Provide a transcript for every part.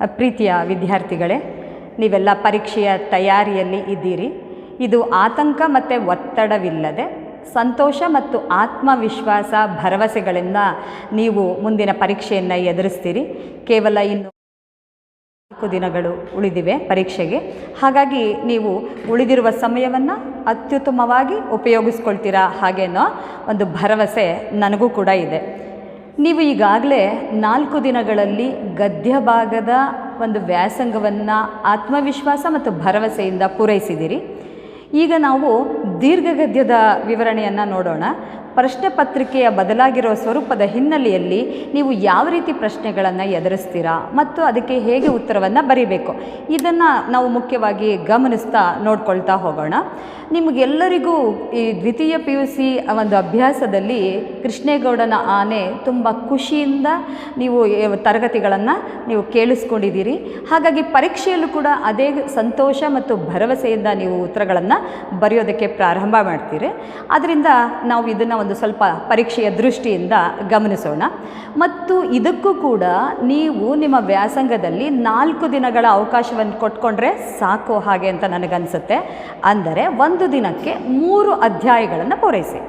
ಪ್ರೀತಿಯ ವಿದ್ಯಾರ್ಥಿಗಳೇ, ನೀವೆಲ್ಲ ಪರೀಕ್ಷೆಯ ತಯಾರಿಯಲ್ಲಿ ಇದ್ದೀರಿ. ಇದು ಆತಂಕ ಮತ್ತು ಒತ್ತಡವಿಲ್ಲದೆ ಸಂತೋಷ ಮತ್ತು ಆತ್ಮವಿಶ್ವಾಸ ಭರವಸೆಗಳಿಂದ ನೀವು ಮುಂದಿನ ಪರೀಕ್ಷೆಯನ್ನು ಎದುರಿಸ್ತೀರಿ. ಕೇವಲ ಇನ್ನು ನಾಲ್ಕು ದಿನಗಳು ಉಳಿದಿವೆ ಪರೀಕ್ಷೆಗೆ. ಹಾಗಾಗಿ ನೀವು ಉಳಿದಿರುವ ಸಮಯವನ್ನು ಅತ್ಯುತ್ತಮವಾಗಿ ಉಪಯೋಗಿಸ್ಕೊಳ್ತೀರಾ ಹಾಗೇನೋ ಒಂದು ಭರವಸೆ ನನಗೂ ಕೂಡ ಇದೆ. ನೀವು ಈಗಾಗಲೇ ನಾಲ್ಕು ದಿನಗಳಲ್ಲಿ ಗದ್ಯ ಭಾಗದ ಒಂದು ವ್ಯಾಸಂಗವನ್ನು ಆತ್ಮವಿಶ್ವಾಸ ಮತ್ತು ಭರವಸೆಯಿಂದ ಪೂರೈಸಿದಿರಿ ಈಗ ನಾವು ದೀರ್ಘಗದ್ಯದ ವಿವರಣೆಯನ್ನು ನೋಡೋಣ. ಪ್ರಶ್ನೆ ಪತ್ರಿಕೆಯ ಬದಲಾಗಿರೋ ಸ್ವರೂಪದ ಹಿನ್ನೆಲೆಯಲ್ಲಿ ನೀವು ಯಾವ ರೀತಿ ಪ್ರಶ್ನೆಗಳನ್ನು ಎದುರಿಸ್ತೀರಾ ಮತ್ತು ಅದಕ್ಕೆ ಹೇಗೆ ಉತ್ತರವನ್ನು ಬರೀಬೇಕು? ಇದನ್ನು ನಾವು ಮುಖ್ಯವಾಗಿ ಗಮನಿಸ್ತಾ ನೋಡ್ಕೊಳ್ತಾ ಹೋಗೋಣ. ನಿಮಗೆಲ್ಲರಿಗೂ ಈ ದ್ವಿತೀಯ ಪಿ ಯು ಸಿ ಒಂದು ಅಭ್ಯಾಸದಲ್ಲಿ ಕೃಷ್ಣೇಗೌಡನ ಆನೆ ತುಂಬ ಖುಷಿಯಿಂದ ನೀವು ತರಗತಿಗಳನ್ನು ನೀವು ಕೇಳಿಸ್ಕೊಂಡಿದ್ದೀರಿ. ಹಾಗಾಗಿ ಪರೀಕ್ಷೆಯಲ್ಲೂ ಕೂಡ ಅದೇ ಸಂತೋಷ ಮತ್ತು ಭರವಸೆಯಿಂದ ನೀವು ಉತ್ತರಗಳನ್ನು ಬರೆಯೋದಕ್ಕೆ ಪ್ರಾರಂಭ ಮಾಡ್ತೀರಿ. ಅದರಿಂದ ನಾವು ಇದನ್ನು ಒಂದು ಸ್ವಲ್ಪ ಪರೀಕ್ಷೆಯ ದೃಷ್ಟಿಯಿಂದ ಗಮನಿಸೋಣ. ಮತ್ತು ಇದಕ್ಕೂ ಕೂಡ ನೀವು ನಿಮ್ಮ ವ್ಯಾಸಂಗದಲ್ಲಿ ನಾಲ್ಕು ದಿನಗಳ ಅವಕಾಶವನ್ನು ಕೊಟ್ಕೊಂಡ್ರೆ ಸಾಕು ಹಾಗೆ ಅಂತ ನನಗನ್ಸುತ್ತೆ. ಅಂದರೆ ಒಂದು ದಿನಕ್ಕೆ ಮೂರು ಅಧ್ಯಾಯಗಳನ್ನು ಪೂರೈಸಿ.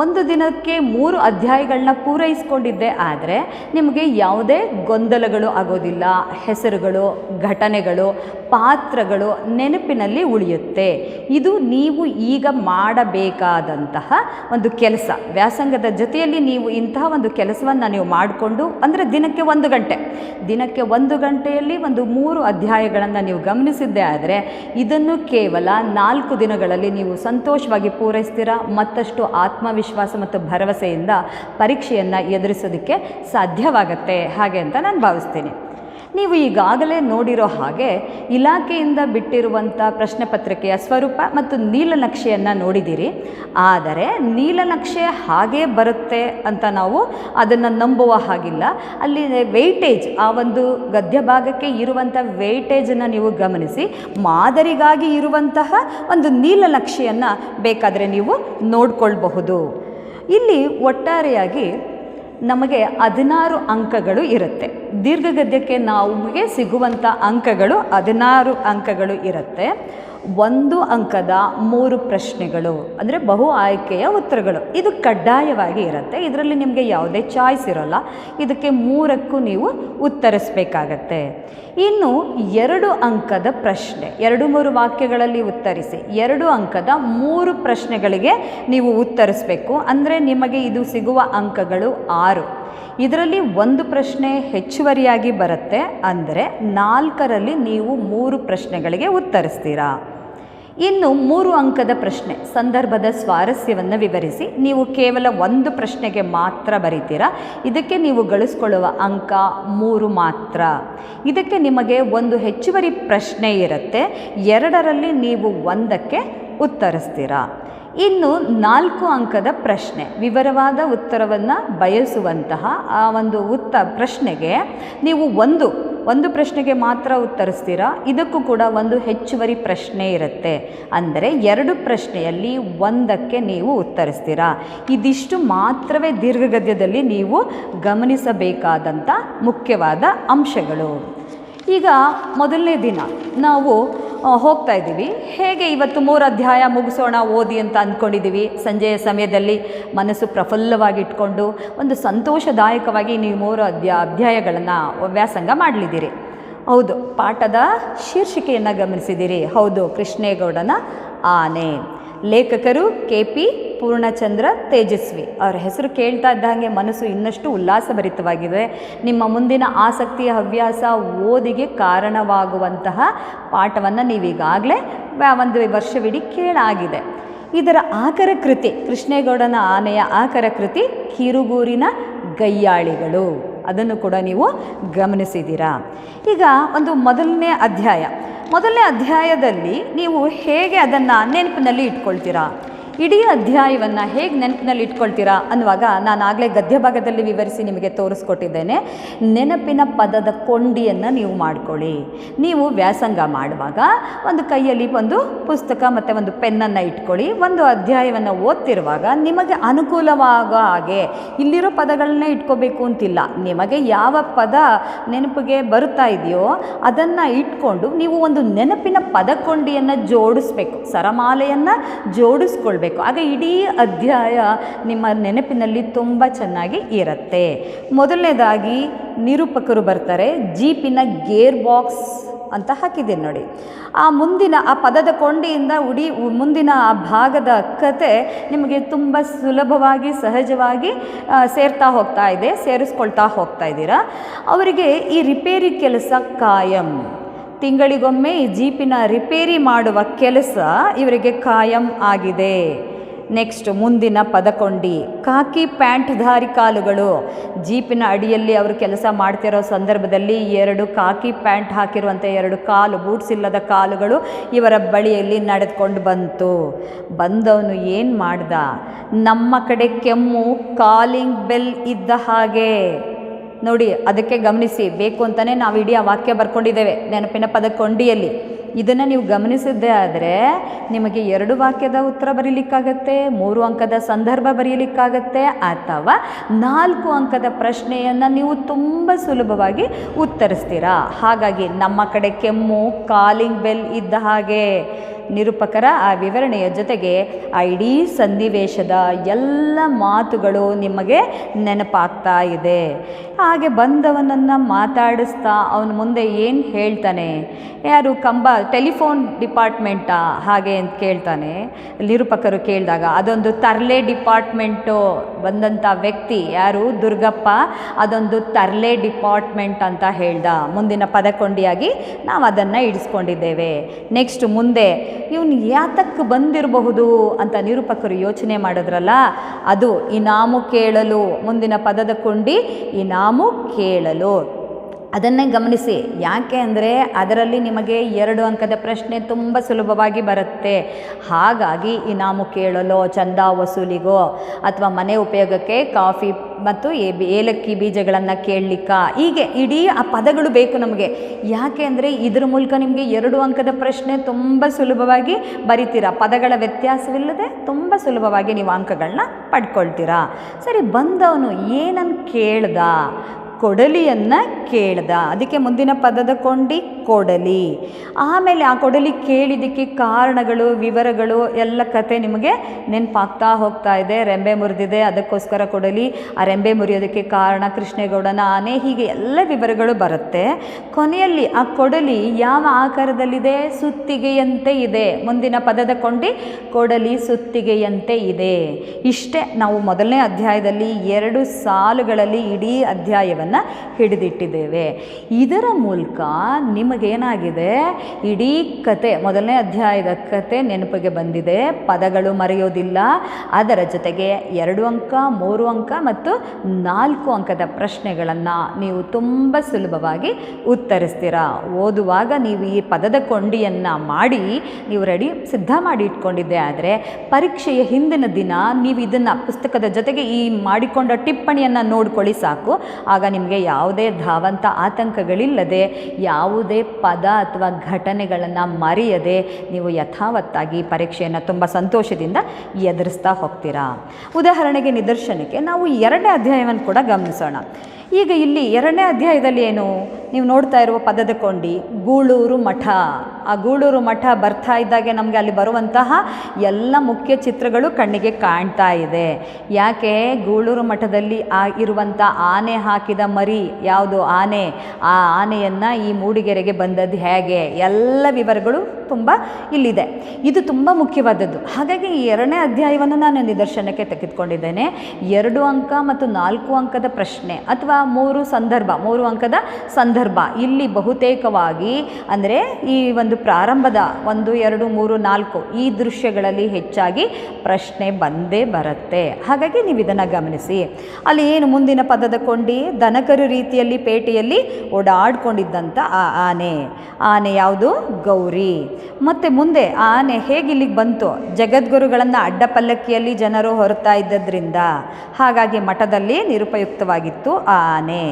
ಒಂದು ದಿನಕ್ಕೆ ಮೂರು ಅಧ್ಯಾಯಗಳನ್ನ ಪೂರೈಸ್ಕೊಂಡಿದ್ದೆ. ಆದರೆ ನಿಮಗೆ ಯಾವುದೇ ಗೊಂದಲಗಳು ಆಗೋದಿಲ್ಲ. ಹೆಸರುಗಳು, ಘಟನೆಗಳು, ಪಾತ್ರಗಳು ನೆನಪಿನಲ್ಲಿ ಉಳಿಯುತ್ತೆ. ಇದು ನೀವು ಈಗ ಮಾಡಬೇಕಾದಂತಹ ಒಂದು ಕೆಲಸ. ವ್ಯಾಸಂಗದ ಜೊತೆಯಲ್ಲಿ ನೀವು ಇಂತಹ ಒಂದು ಕೆಲಸವನ್ನು ನೀವು ಮಾಡಿಕೊಂಡು, ಅಂದರೆ ದಿನಕ್ಕೆ ಒಂದು ಗಂಟೆ. ದಿನಕ್ಕೆ ಒಂದು ಗಂಟೆಯಲ್ಲಿ ಒಂದು ಮೂರು ಅಧ್ಯಾಯಗಳನ್ನು ನೀವು ಗಮನಿಸಿದ್ದೆ ಆದರೆ ಇದನ್ನು ಕೇವಲ ನಾಲ್ಕು ದಿನಗಳಲ್ಲಿ ನೀವು ಸಂತೋಷವಾಗಿ ಪೂರೈಸ್ತೀರಾ? ಮತ್ತಷ್ಟು ಆತ್ಮವಿಶ್ವಾಸ ಮತ್ತು ಭರವಸೆಯಿಂದ ಪರೀಕ್ಷೆಯನ್ನು ಎದುರಿಸೋದಕ್ಕೆ ಸಾಧ್ಯವಾಗುತ್ತೆ. ಹಾಗೆ ಅಂತ ನಾನು ಭಾವಿಸ್ತೀನಿ. ನೀವು ಈಗಾಗಲೇ ನೋಡಿರೋ ಹಾಗೆ ಇಲಾಖೆಯಿಂದ ಬಿಟ್ಟಿರುವಂಥ ಪ್ರಶ್ನೆ ಪತ್ರಿಕೆಯ ಸ್ವರೂಪ ಮತ್ತು ನೀಲನಕ್ಷೆಯನ್ನು ನೋಡಿದ್ದೀರಿ. ಆದರೆ ನೀಲನಕ್ಷೆ ಹಾಗೇ ಬರುತ್ತೆ ಅಂತ ನಾವು ಅದನ್ನು ನಂಬುವ ಹಾಗಿಲ್ಲ. ಅಲ್ಲಿ ವೆಯ್ಟೇಜ್ ಆ ಒಂದು ಗದ್ಯ ಭಾಗಕ್ಕೆ ಇರುವಂಥ ವೆಯ್ಟೇಜನ್ನು ನೀವು ಗಮನಿಸಿ. ಮಾದರಿಗಾಗಿ ಇರುವಂತಹ ಒಂದು ನೀಲನಕ್ಷೆಯನ್ನು ಬೇಕಾದರೆ ನೀವು ನೋಡಿಕೊಳ್ಬಹುದು. ಇಲ್ಲಿ ಒಟ್ಟಾರೆಯಾಗಿ ನಮಗೆ ಹದಿನಾರು ಅಂಕಗಳು ಇರುತ್ತೆ. ದೀರ್ಘಗದ್ಯಕ್ಕೆ ನಮಗೆ ಸಿಗುವಂಥ ಅಂಕಗಳು, ಹದಿನಾರು ಅಂಕಗಳು ಇರುತ್ತೆ. ಒಂದು ಅಂಕದ ಮೂರು ಪ್ರಶ್ನೆಗಳು, ಅಂದರೆ ಬಹು ಆಯ್ಕೆಯ ಉತ್ತರಗಳು. ಇದು ಕಡ್ಡಾಯವಾಗಿ ಇರುತ್ತೆ. ಇದರಲ್ಲಿ ನಿಮಗೆ ಯಾವುದೇ ಚಾಯ್ಸ್ ಇರೋಲ್ಲ. ಇದಕ್ಕೆ ಮೂರಕ್ಕೂ ನೀವು ಉತ್ತರಿಸಬೇಕಾಗತ್ತೆ. ಇನ್ನು ಎರಡು ಅಂಕದ ಪ್ರಶ್ನೆ, ಎರಡು ಮೂರು ವಾಕ್ಯಗಳಲ್ಲಿ ಉತ್ತರಿಸಿ. ಎರಡು ಅಂಕದ ಮೂರು ಪ್ರಶ್ನೆಗಳಿಗೆ ನೀವು ಉತ್ತರಿಸಬೇಕು. ಅಂದರೆ ನಿಮಗೆ ಇದು ಸಿಗುವ ಅಂಕಗಳು ಆರು. ಇದರಲ್ಲಿ ಒಂದು ಪ್ರಶ್ನೆ ಹೆಚ್ಚುವರಿಯಾಗಿ ಬರುತ್ತೆ. ಅಂದರೆ ನಾಲ್ಕರಲ್ಲಿ ನೀವು ಮೂರು ಪ್ರಶ್ನೆಗಳಿಗೆ ಉತ್ತರಿಸ್ತೀರಾ? ಇನ್ನು ಮೂರು ಅಂಕದ ಪ್ರಶ್ನೆ, ಸಂದರ್ಭದ ಸ್ವಾರಸ್ಯವನ್ನು ವಿವರಿಸಿ. ನೀವು ಕೇವಲ ಒಂದು ಪ್ರಶ್ನೆಗೆ ಮಾತ್ರ ಬರೀತೀರಾ? ಇದಕ್ಕೆ ನೀವು ಗಳಿಸ್ಕೊಳ್ಳುವ ಅಂಕ ಮೂರು ಮಾತ್ರ. ಇದಕ್ಕೆ ನಿಮಗೆ ಒಂದು ಹೆಚ್ಚುವರಿ ಪ್ರಶ್ನೆ ಇರುತ್ತೆ. ಎರಡರಲ್ಲಿ ನೀವು ಒಂದಕ್ಕೆ ಉತ್ತರಿಸ್ತೀರಾ? ಇನ್ನು ನಾಲ್ಕು ಅಂಕದ ಪ್ರಶ್ನೆ, ವಿವರವಾದ ಉತ್ತರವನ್ನು ಬಯಸುವಂತಹ ಆ ಒಂದು ಉತ್ತ ಪ್ರಶ್ನೆಗೆ ನೀವು ಒಂದು ಒಂದು ಪ್ರಶ್ನೆಗೆ ಮಾತ್ರ ಉತ್ತರಿಸ್ತೀರಾ? ಇದಕ್ಕೂ ಕೂಡ ಒಂದು ಹೆಚ್ಚುವರಿ ಪ್ರಶ್ನೆ ಇರುತ್ತೆ. ಅಂದರೆ ಎರಡು ಪ್ರಶ್ನೆಯಲ್ಲಿ ಒಂದಕ್ಕೆ ನೀವು ಉತ್ತರಿಸ್ತೀರಾ? ಇದಿಷ್ಟು ಮಾತ್ರವೇ ದೀರ್ಘಗದ್ಯದಲ್ಲಿ ನೀವು ಗಮನಿಸಬೇಕಾದಂಥ ಮುಖ್ಯವಾದ ಅಂಶಗಳು. ಈಗ ಮೊದಲನೇ ದಿನ. ನಾವು ಹೋಗ್ತಾ ಇದ್ದೀವಿ. ಹೇಗೆ ಇವತ್ತು ಮೂರು ಅಧ್ಯಾಯ ಮುಗಿಸೋಣ, ಓದಿ ಅಂತ ಅಂದ್ಕೊಂಡಿದ್ದೀವಿ. ಸಂಜೆಯ ಸಮಯದಲ್ಲಿ ಮನಸ್ಸು ಪ್ರಫುಲ್ಲವಾಗಿ ಇಟ್ಕೊಂಡು ಒಂದು ಸಂತೋಷದಾಯಕವಾಗಿ ನೀವು ಮೂರು ಅಧ್ಯಾ, ಅಧ್ಯಾಯಗಳನ್ನು ವ್ಯಾಸಂಗ ಮಾಡಲಿದ್ದೀರಿ. ಹೌದು, ಪಾಠದ ಶೀರ್ಷಿಕೆಯನ್ನು ಗಮನಿಸಿದ್ದೀರಿ. ಹೌದು, ಕೃಷ್ಣೇಗೌಡನ ಆನೆ. ಲೇಖಕರು ಕೆ ಪಿ ಪೂರ್ಣಚಂದ್ರ ತೇಜಸ್ವಿ. ಅವರ ಹೆಸರು ಕೇಳ್ತಾ ಇದ್ದಂಗೆ ಮನಸ್ಸು ಇನ್ನಷ್ಟು ಉಲ್ಲಾಸಭರಿತವಾಗಿದೆ. ನಿಮ್ಮ ಮುಂದಿನ ಆಸಕ್ತಿಯ ಹವ್ಯಾಸ ಓದಿಗೆ ಕಾರಣವಾಗುವಂತಹ ಪಾಠವನ್ನು ನೀವೀಗಾಗಲೇ ಒಂದು ವರ್ಷವಿಡೀ ಕೇಳಾಗಿದೆ. ಇದರ ಆಕರ ಕೃತಿ, ಕೃಷ್ಣೇಗೌಡನ ಆನೆಯ ಆಕರ ಕೃತಿ, ಕಿರುಗೂರಿನ ಗಯ್ಯಾಳಿಗಳು. ಅದನ್ನು ಕೂಡ ನೀವು ಗಮನಿಸಿದ್ದೀರಾ? ಈಗ ಒಂದು ಮೊದಲನೇ ಅಧ್ಯಾಯ. ಮೊದಲನೇ ಅಧ್ಯಾಯದಲ್ಲಿ ನೀವು ಹೇಗೆ ಅದನ್ನು ನೆನಪಿನಲ್ಲಿ ಇಟ್ಕೊಳ್ತೀರಾ? ಇಡೀ ಅಧ್ಯಾಯವನ್ನು ಹೇಗೆ ನೆನಪಿನಲ್ಲಿ ಇಟ್ಕೊಳ್ತೀರಾ ಅನ್ನುವಾಗ ನಾನು ಆಗಲೇ ಗದ್ಯ ಭಾಗದಲ್ಲಿ ವಿವರಿಸಿ ನಿಮಗೆ ತೋರಿಸ್ಕೊಟ್ಟಿದ್ದೇನೆ. ನೆನಪಿನ ಪದದ ಕೊಂಡಿಯನ್ನು ನೀವು ಮಾಡ್ಕೊಳ್ಳಿ. ನೀವು ವ್ಯಾಸಂಗ ಮಾಡುವಾಗ ಒಂದು ಕೈಯಲ್ಲಿ ಒಂದು ಪುಸ್ತಕ ಮತ್ತು ಒಂದು ಪೆನ್ನನ್ನು ಇಟ್ಕೊಳ್ಳಿ. ಒಂದು ಅಧ್ಯಾಯವನ್ನು ಓದ್ತಿರುವಾಗ ನಿಮಗೆ ಅನುಕೂಲವಾಗೋ ಹಾಗೆ ಇಲ್ಲಿರೋ ಪದಗಳನ್ನೇ ಇಟ್ಕೋಬೇಕು ಅಂತಿಲ್ಲ. ನಿಮಗೆ ಯಾವ ಪದ ನೆನಪಿಗೆ ಬರುತ್ತಾ ಇದೆಯೋ ಅದನ್ನು ಇಟ್ಕೊಂಡು ನೀವು ಒಂದು ನೆನಪಿನ ಪದಕೊಂಡಿಯನ್ನು ಜೋಡಿಸ್ಬೇಕು. ಸರಮಾಲೆಯನ್ನು ಜೋಡಿಸ್ಕೊಳ್ಬೇಕು. ಆಗ ಇಡೀ ಅಧ್ಯಾಯ ನಿಮ್ಮ ನೆನಪಿನಲ್ಲಿ ತುಂಬ ಚೆನ್ನಾಗಿ ಇರುತ್ತೆ. ಮೊದಲನೇದಾಗಿ ನಿರೂಪಕರು ಬರ್ತಾರೆ, ಜೀಪಿನ ಗೇರ್ ಬಾಕ್ಸ್ ಅಂತ ಹಾಕಿದ್ದೀನಿ ನೋಡಿ. ಆ ಮುಂದಿನ, ಆ ಪದದ ಕೊಂಡಿಯಿಂದ ಉಡಿ, ಮುಂದಿನ ಆ ಭಾಗದ ಕತೆ ನಿಮಗೆ ತುಂಬ ಸುಲಭವಾಗಿ, ಸಹಜವಾಗಿ ಸೇರ್ತಾ ಹೋಗ್ತಾ ಇದೆ, ಸೇರಿಸ್ಕೊಳ್ತಾ ಹೋಗ್ತಾ ಇದ್ದೀರಾ. ಅವರಿಗೆ ಈ ರಿಪೇರಿ ಕೆಲಸ ಕಾಯಂ. ತಿಂಗಳಿಗೊಮ್ಮೆ ಈ ಜೀಪಿನ ರಿಪೇರಿ ಮಾಡುವ ಕೆಲಸ ಇವರಿಗೆ ಕಾಯಂ ಆಗಿದೆ. ನೆಕ್ಸ್ಟ್ ಮುಂದಿನ ಪದಕೊಂಡಿ ಕಾಕಿ ಪ್ಯಾಂಟ್ಧಾರಿ ಕಾಲುಗಳು. ಜೀಪಿನ ಅಡಿಯಲ್ಲಿ ಅವರು ಕೆಲಸ ಮಾಡ್ತಿರೋ ಸಂದರ್ಭದಲ್ಲಿ ಎರಡು ಕಾಕಿ ಪ್ಯಾಂಟ್ ಹಾಕಿರುವಂಥ ಎರಡು ಕಾಲು ಬೂಟ್ಸ್ ಇಲ್ಲದ ಕಾಲುಗಳು ಇವರ ಬಳಿಯಲ್ಲಿ ನಡೆದುಕೊಂಡು ಬಂತು. ಬಂದವನು ಏನು ಮಾಡ್ದ? ನಮ್ಮ ಕಡೆ ಕೆಮ್ಮು, ಕಾಲಿಂಗ್ ಬೆಲ್ ಇದ್ದ ಹಾಗೆ. ನೋಡಿ, ಅದಕ್ಕೆ ಗಮನಿಸಿ. ಬೇಕು ಅಂತಲೇ ನಾವು ಇಡೀ ಆ ವಾಕ್ಯ ಬರ್ಕೊಂಡಿದ್ದೇವೆ. ನೆನಪಿನ ಪದ ಕೊಂಡಿಯಲ್ಲಿ. ಇದನ್ನು ನೀವು ಗಮನಿಸಿದ್ದೇ ಆದರೆ ನಿಮಗೆ ಎರಡು ವಾಕ್ಯದ ಉತ್ತರ ಬರೀಲಿಕ್ಕಾಗತ್ತೆ, ಮೂರು ಅಂಕದ ಸಂದರ್ಭ ಬರೀಲಿಕ್ಕಾಗತ್ತೆ, ಅಥವಾ ನಾಲ್ಕು ಅಂಕದ ಪ್ರಶ್ನೆಯನ್ನು ನೀವು ತುಂಬ ಸುಲಭವಾಗಿ ಉತ್ತರಿಸ್ತೀರಾ? ಹಾಗಾಗಿ ನಮ್ಮ ಕಡೆ ಕೆಮ್ಮು, ಕಾಲಿಂಗ್ ಬೆಲ್ ಇದ್ದ ಹಾಗೆ. ನಿರೂಪಕರ ಆ ವಿವರಣೆಯ ಜೊತೆಗೆ ಆ ಇಡೀ ಸನ್ನಿವೇಶದ ಎಲ್ಲ ಮಾತುಗಳು ನಿಮಗೆ ನೆನಪಾಗ್ತಾ ಇದೆ. ಹಾಗೆ ಬಂದವನನ್ನು ಮಾತಾಡಿಸ್ತಾ ಅವನ ಮುಂದೆ ಏನು ಹೇಳ್ತಾನೆ? ಯಾರು ಕಂಬ, ಟೆಲಿಫೋನ್ ಡಿಪಾರ್ಟ್ಮೆಂಟಾ ಹಾಗೆ ಅಂತ ಕೇಳ್ತಾನೆ. ನಿರೂಪಕರು ಕೇಳಿದಾಗ, ಅದೊಂದು ತರ್ಲೆ ಡಿಪಾರ್ಟ್ಮೆಂಟು. ಬಂದಂಥ ವ್ಯಕ್ತಿ ಯಾರು? ದುರ್ಗಪ್ಪ. ಅದೊಂದು ತರ್ಲೆ ಡಿಪಾರ್ಟ್ಮೆಂಟ್ ಅಂತ ಹೇಳ್ದ. ಮುಂದಿನ ಪದಕೊಂಡಿಯಾಗಿ ನಾವು ಅದನ್ನು ಇಡಿಸ್ಕೊಂಡಿದ್ದೇವೆ. ನೆಕ್ಸ್ಟ್ ಮುಂದೆ ಇವನು ಯಾತಕ್ಕೆ ಬಂದಿರಬಹುದು ಅಂತ ನಿರೂಪಕರು ಯೋಚನೆ ಮಾಡಿದ್ರಲ್ಲ, ಅದು ಇನಾಮು ಕೇಳಲು, ಮುಂದಿನ ಪದದ ಕೊಂಡಿ ಇನಾಮು ಕೇಳಲು. ಅದನ್ನೇ ಗಮನಿಸಿ. ಯಾಕೆ ಅಂದರೆ ಅದರಲ್ಲಿ ನಿಮಗೆ ಎರಡು ಅಂಕದ ಪ್ರಶ್ನೆ ತುಂಬ ಸುಲಭವಾಗಿ ಬರುತ್ತೆ. ಹಾಗಾಗಿ ಇನಾಮು ಕೇಳಲು, ಚಂದ ವಸೂಲಿಗೋ ಅಥವಾ ಮನೆ ಉಪಯೋಗಕ್ಕೆ ಕಾಫಿ ಮತ್ತು ಏಲಕ್ಕಿ ಬೀಜಗಳನ್ನು ಕೇಳಲಿಕ್ಕ? ಹೀಗೆ ಇಡೀ ಆ ಪದಗಳು ಬೇಕು ನಮಗೆ. ಯಾಕೆ ಅಂದರೆ ಇದ್ರ ಮೂಲಕ ನಿಮಗೆ ಎರಡು ಅಂಕದ ಪ್ರಶ್ನೆ ತುಂಬ ಸುಲಭವಾಗಿ ಬರಿತೀರಾ. ಪದಗಳ ವ್ಯತ್ಯಾಸವಿಲ್ಲದೆ ತುಂಬ ಸುಲಭವಾಗಿ ನೀವು ಅಂಕಗಳನ್ನ ಪಡ್ಕೊಳ್ತೀರಾ. ಸರಿ, ಬಂದವನು ಏನನ್ನು ಕೇಳ್ದ? ಕೊಡಲಿಯನ್ನು ಕೇಳ್ದ. ಅದಕ್ಕೆ ಮುಂದಿನ ಪದದ ಕೊಂಡಿ ಕೊಡಲಿ. ಆಮೇಲೆ ಆ ಕೊಡಲಿ ಕೇಳಿದ್ದಕ್ಕೆ ಕಾರಣಗಳು, ವಿವರಗಳು ಎಲ್ಲ ಕತೆ ನಿಮಗೆ ನೆನಪಾಗ್ತಾ ಹೋಗ್ತಾ ಇದೆ. ರೆಂಬೆ ಮುರಿದಿದೆ, ಅದಕ್ಕೋಸ್ಕರ ಕೊಡಲಿ. ಆ ರೆಂಬೆ ಮುರಿಯೋದಕ್ಕೆ ಕಾರಣ ಕೃಷ್ಣೇಗೌಡನ ಆನೆ ಹೀಗೆ ಎಲ್ಲ ವಿವರಗಳು ಬರುತ್ತೆ. ಕೊನೆಯಲ್ಲಿ ಆ ಕೊಡಲಿ ಯಾವ ಆಕಾರದಲ್ಲಿದೆ? ಸುತ್ತಿಗೆಯಂತೆ ಇದೆ. ಮುಂದಿನ ಪದದ ಕೊಂಡಿ ಕೊಡಲಿ ಸುತ್ತಿಗೆಯಂತೆ ಇದೆ. ಇಷ್ಟೇ ನಾವು ಮೊದಲನೇ ಅಧ್ಯಾಯದಲ್ಲಿ ಎರಡು ಸಾಲುಗಳಲ್ಲಿ ಇಡೀ ಅಧ್ಯಾಯವನ್ನು ಹಿಡಿದಿಟ್ಟಿದ್ದೇವೆ. ಇದರ ಮೂಲಕ ನಿಮಗೇನಾಗಿದೆ? ಇಡೀ ಕತೆ, ಮೊದಲನೇ ಅಧ್ಯಾಯದ ಕತೆ ನೆನಪಿಗೆ ಬಂದಿದೆ. ಪದಗಳು ಮರೆಯೋದಿಲ್ಲ. ಅದರ ಜೊತೆಗೆ ಎರಡು ಅಂಕ, ಮೂರು ಅಂಕ ಮತ್ತು ನಾಲ್ಕು ಅಂಕದ ಪ್ರಶ್ನೆಗಳನ್ನು ನೀವು ತುಂಬ ಸುಲಭವಾಗಿ ಉತ್ತರಿಸ್ತೀರಾ? ಓದುವಾಗ ನೀವು ಈ ಪದದ ಕೊಂಡಿಯನ್ನು ಮಾಡಿ, ನೀವು ರೆಡಿ ಸಿದ್ಧ ಮಾಡಿ ಇಟ್ಕೊಂಡಿದ್ದೆ ಆದರೆ ಪರೀಕ್ಷೆಯ ಹಿಂದಿನ ದಿನ ನೀವು ಇದನ್ನು ಪುಸ್ತಕದ ಜೊತೆಗೆ ಈ ಮಾಡಿಕೊಂಡ ಟಿಪ್ಪಣಿಯನ್ನು ನೋಡ್ಕೊಳ್ಳಿ ಸಾಕು. ಆಗ ನಿಮಗೆ ಯಾವುದೇ ಧಾವಂತ ಆತಂಕಗಳಿಲ್ಲದೆ, ಯಾವುದೇ ಪದ ಅಥವಾ ಘಟನೆಗಳನ್ನು ಮರೆಯದೆ ನೀವು ಯಥಾವತ್ತಾಗಿ ಪರೀಕ್ಷೆಯನ್ನು ತುಂಬ ಸಂತೋಷದಿಂದ ಎದುರಿಸ್ತಾ ಹೋಗ್ತೀರಾ? ಉದಾಹರಣೆಗೆ ನಿದರ್ಶನಕ್ಕೆ ನಾವು ಎರಡನೇ ಅಧ್ಯಾಯವನ್ನು ಕೂಡ ಗಮನಿಸೋಣ. ಈಗ ಇಲ್ಲಿ ಎರಡನೇ ಅಧ್ಯಾಯದಲ್ಲಿ ಏನು? ನೀವು ನೋಡ್ತಾ ಇರುವ ಪದದ ಕೊಂಡಿ, ಗೂಳೂರು ಮಠ. ಆ ಗೂಳೂರು ಮಠ ಬರ್ತಾ ಇದ್ದಾಗೆ ನಮಗೆ ಅಲ್ಲಿ ಬರುವಂತಹ ಎಲ್ಲ ಮುಖ್ಯ ಚಿತ್ರಗಳು ಕಣ್ಣಿಗೆ ಕಾಣ್ತಾ ಇದೆ. ಯಾಕೆ? ಗೂಳೂರು ಮಠದಲ್ಲಿ ಆ ಇರುವಂಥ ಆನೆ ಹಾಕಿದ ಮರಿ, ಯಾವುದು ಆನೆ? ಆ ಆನೆಯನ್ನು ಈ ಮೂಡಿಗೆರೆಗೆ ಬಂದದ್ದು ಹೇಗೆ? ಎಲ್ಲ ವಿವರಗಳು ತುಂಬ ಇಲ್ಲಿದೆ. ಇದು ತುಂಬ ಮುಖ್ಯವಾದದ್ದು. ಹಾಗಾಗಿ ಈ ಎರಡನೇ ಅಧ್ಯಾಯವನ್ನು ನಾನು ನಿದರ್ಶನಕ್ಕೆ ತೆಗೆದುಕೊಂಡಿದ್ದೇನೆ. ಎರಡು ಅಂಕ ಮತ್ತು ನಾಲ್ಕು ಅಂಕದ ಪ್ರಶ್ನೆ. ಅಥವಾ ಮೂರು ಸಂದರ್ಭ, ಮೂರು ಅಂಕದ ಸಂದರ್ಭ. ಇಲ್ಲಿ ಬಹುತೇಕವಾಗಿ ಅಂದರೆ ಈ ಒಂದು ಪ್ರಾರಂಭದ ಒಂದು, ಎರಡು, ಮೂರು, ನಾಲ್ಕು ಈ ದೃಶ್ಯಗಳಲ್ಲಿ ಹೆಚ್ಚಾಗಿ ಪ್ರಶ್ನೆ ಬಂದೇ ಬರುತ್ತೆ. ಹಾಗಾಗಿ ನೀವು ಇದನ್ನು ಗಮನಿಸಿ. ಅಲ್ಲಿ ಏನು ಮುಂದಿನ ಪದದ ಕೊಂಡಿ ದನಕರು ರೀತಿಯಲ್ಲಿ ಪೇಟೆಯಲ್ಲಿ ಓಡಾಡ್ಕೊಂಡಿದ್ದಂಥ ಆ ಆನೆ. ಆನೆ ಯಾವುದು? ಗೌರಿ. ಮತ್ತು ಮುಂದೆ ಆನೆ ಹೇಗೆ ಇಲ್ಲಿಗೆ ಬಂತು? ಜಗದ್ಗುರುಗಳನ್ನು ಅಡ್ಡಪಲ್ಲಕ್ಕಿಯಲ್ಲಿ ಜನರು ಹೊರತಾ ಇದ್ದದ್ರಿಂದ. ಹಾಗಾಗಿ ಮಠದಲ್ಲಿ ನಿರುಪಯುಕ್ತವಾಗಿತ್ತು ಆ ಆನೆ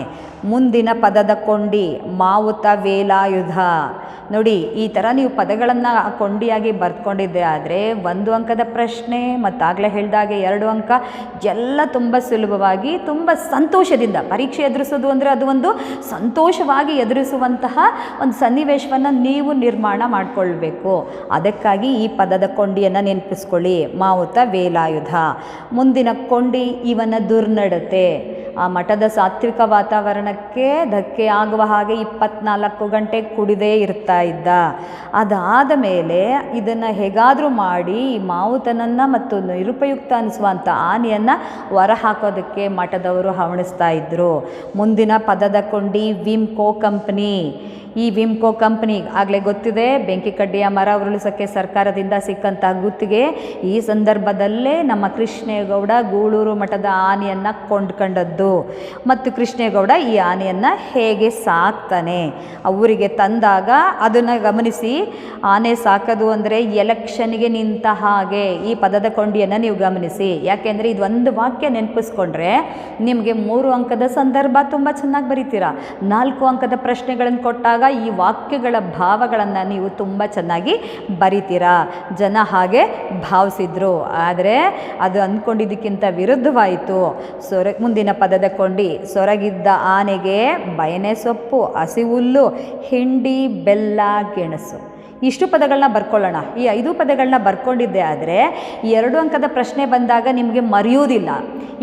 ಮುಂದಿನ ಪದದ ಕೊಂಡಿ ಮಾವುತ ವೇಲಾಯುಧ. ನೋಡಿ, ಈ ಥರ ನೀವು ಪದಗಳನ್ನು ಕೊಂಡಿಯಾಗಿ ಬರ್ಕೊಂಡಿದ್ದೆ ಆದರೆ ಒಂದು ಅಂಕದ ಪ್ರಶ್ನೆ ಮತ್ತಾಗಲೇ ಹೇಳಿದಾಗೆ ಎರಡು ಅಂಕ ಎಲ್ಲ ತುಂಬ ಸುಲಭವಾಗಿ, ತುಂಬ ಸಂತೋಷದಿಂದ ಪರೀಕ್ಷೆ ಎದುರಿಸೋದು ಅಂದರೆ ಅದು ಒಂದು ಸಂತೋಷವಾಗಿ ಎದುರಿಸುವಂತಹ ಒಂದು ಸನ್ನಿವೇಶವನ್ನು ನೀವು ನಿರ್ಮಾಣ ಮಾಡಿಕೊಳ್ಬೇಕು. ಅದಕ್ಕಾಗಿ ಈ ಪದದ ಕೊಂಡಿಯನ್ನು ನೆನಪಿಸ್ಕೊಳ್ಳಿ. ಮಾವುತ ವೇಲಾಯುಧ. ಮುಂದಿನ ಕೊಂಡಿ ಇವನ ದುರ್ನಡತೆ. ಆ ಮಠದ ಸಾತ್ವಿಕ ವಾತಾವರಣಕ್ಕೆ ಧಕ್ಕೆ ಆಗುವ ಹಾಗೆ ಇಪ್ಪತ್ನಾಲ್ಕು ಗಂಟೆ ಕುಡಿದೇ ಇರ್ತಾ ಇದ್ದ. ಅದಾದ ಮೇಲೆ ಇದನ್ನು ಹೇಗಾದರೂ ಮಾಡಿ ಈ ಮಾವುತನನ್ನು ಮತ್ತು ನಿರುಪಯುಕ್ತ ಅನಿಸುವಂಥ ಆನೆಯನ್ನು ಹೊರ ಹಾಕೋದಕ್ಕೆ ಮಠದವರು ಹವಣಿಸ್ತಾ ಇದ್ದರು ಮುಂದಿನ ಪದದ ಕೊಂಡಿ ವಿಮ್ಕೋ ಕಂಪ್ನಿ. ಈ ವಿಮ್ಕೋ ಕಂಪ್ನಿ ಆಗಲೇ ಗೊತ್ತಿದೆ. ಬೆಂಕಿ ಕಡ್ಡಿಯ ಮರ ಉರುಳಿಸೋಕ್ಕೆ ಸರ್ಕಾರದಿಂದ ಸಿಕ್ಕಂಥ ಗುತ್ತಿಗೆ. ಈ ಸಂದರ್ಭದಲ್ಲೇ ನಮ್ಮ ಕೃಷ್ಣೇಗೌಡ ಗೂಳೂರು ಮಠದ ಆನೆಯನ್ನು ಕೊಂಡ್ಕೊಂಡದ್ದು. ಮತ್ತು ಕೃಷ್ಣೇಗೌಡ ಈ ಆನೆಯನ್ನು ಹೇಗೆ ಸಾಕ್ತಾನೆ? ಅವರಿಗೆ ತಂದಾಗ ಅದನ್ನು ಗಮನಿಸಿ, ಆನೆ ಸಾಕೋದು ಅಂದರೆ ಎಲೆಕ್ಷನ್ಗೆ ನಿಂತ ಹಾಗೆ ಈ ಪದದ ಕೊಂಡಿಯನ್ನು ನೀವು ಗಮನಿಸಿ. ಯಾಕೆಂದರೆ ಇದೊಂದು ವಾಕ್ಯ ನೆನಪಿಸ್ಕೊಂಡ್ರೆ ನಿಮಗೆ ಮೂರು ಅಂಕದ ಸಂದರ್ಭ ತುಂಬ ಚೆನ್ನಾಗಿ ಬರೀತೀರಾ? ನಾಲ್ಕು ಅಂಕದ ಪ್ರಶ್ನೆಗಳನ್ನು ಕೊಟ್ಟಾಗ ಈ ವಾಕ್ಯಗಳ ಭಾವಗಳನ್ನು ನೀವು ತುಂಬ ಚೆನ್ನಾಗಿ ಬರಿತೀರಾ? ಜನ ಹಾಗೆ ಭಾವಿಸಿದ್ರು. ಆದರೆ ಅದು ಅಂದ್ಕೊಂಡಿದ್ದಕ್ಕಿಂತ ವಿರುದ್ಧವಾಯಿತು. ಸೊರ, ಮುಂದಿನ ಪದದ ಕೊಂಡಿ, ಸೊರಗಿದ್ದ ಆನೆಗೆ ಬಯನೆ ಸೊಪ್ಪು ಹಸಿಹುಲ್ಲು ಹಿಂಡಿ, ಬೆಲ್ಲ, ಗೆಣಸು. ಇಷ್ಟು ಪದಗಳನ್ನ ಬರ್ಕೊಳ್ಳೋಣ. ಈ ಐದು ಪದಗಳನ್ನ ಬರ್ಕೊಂಡಿದ್ದೆ ಆದರೆ ಎರಡು ಅಂಕದ ಪ್ರಶ್ನೆ ಬಂದಾಗ ನಿಮಗೆ ಮರೆಯೋದಿಲ್ಲ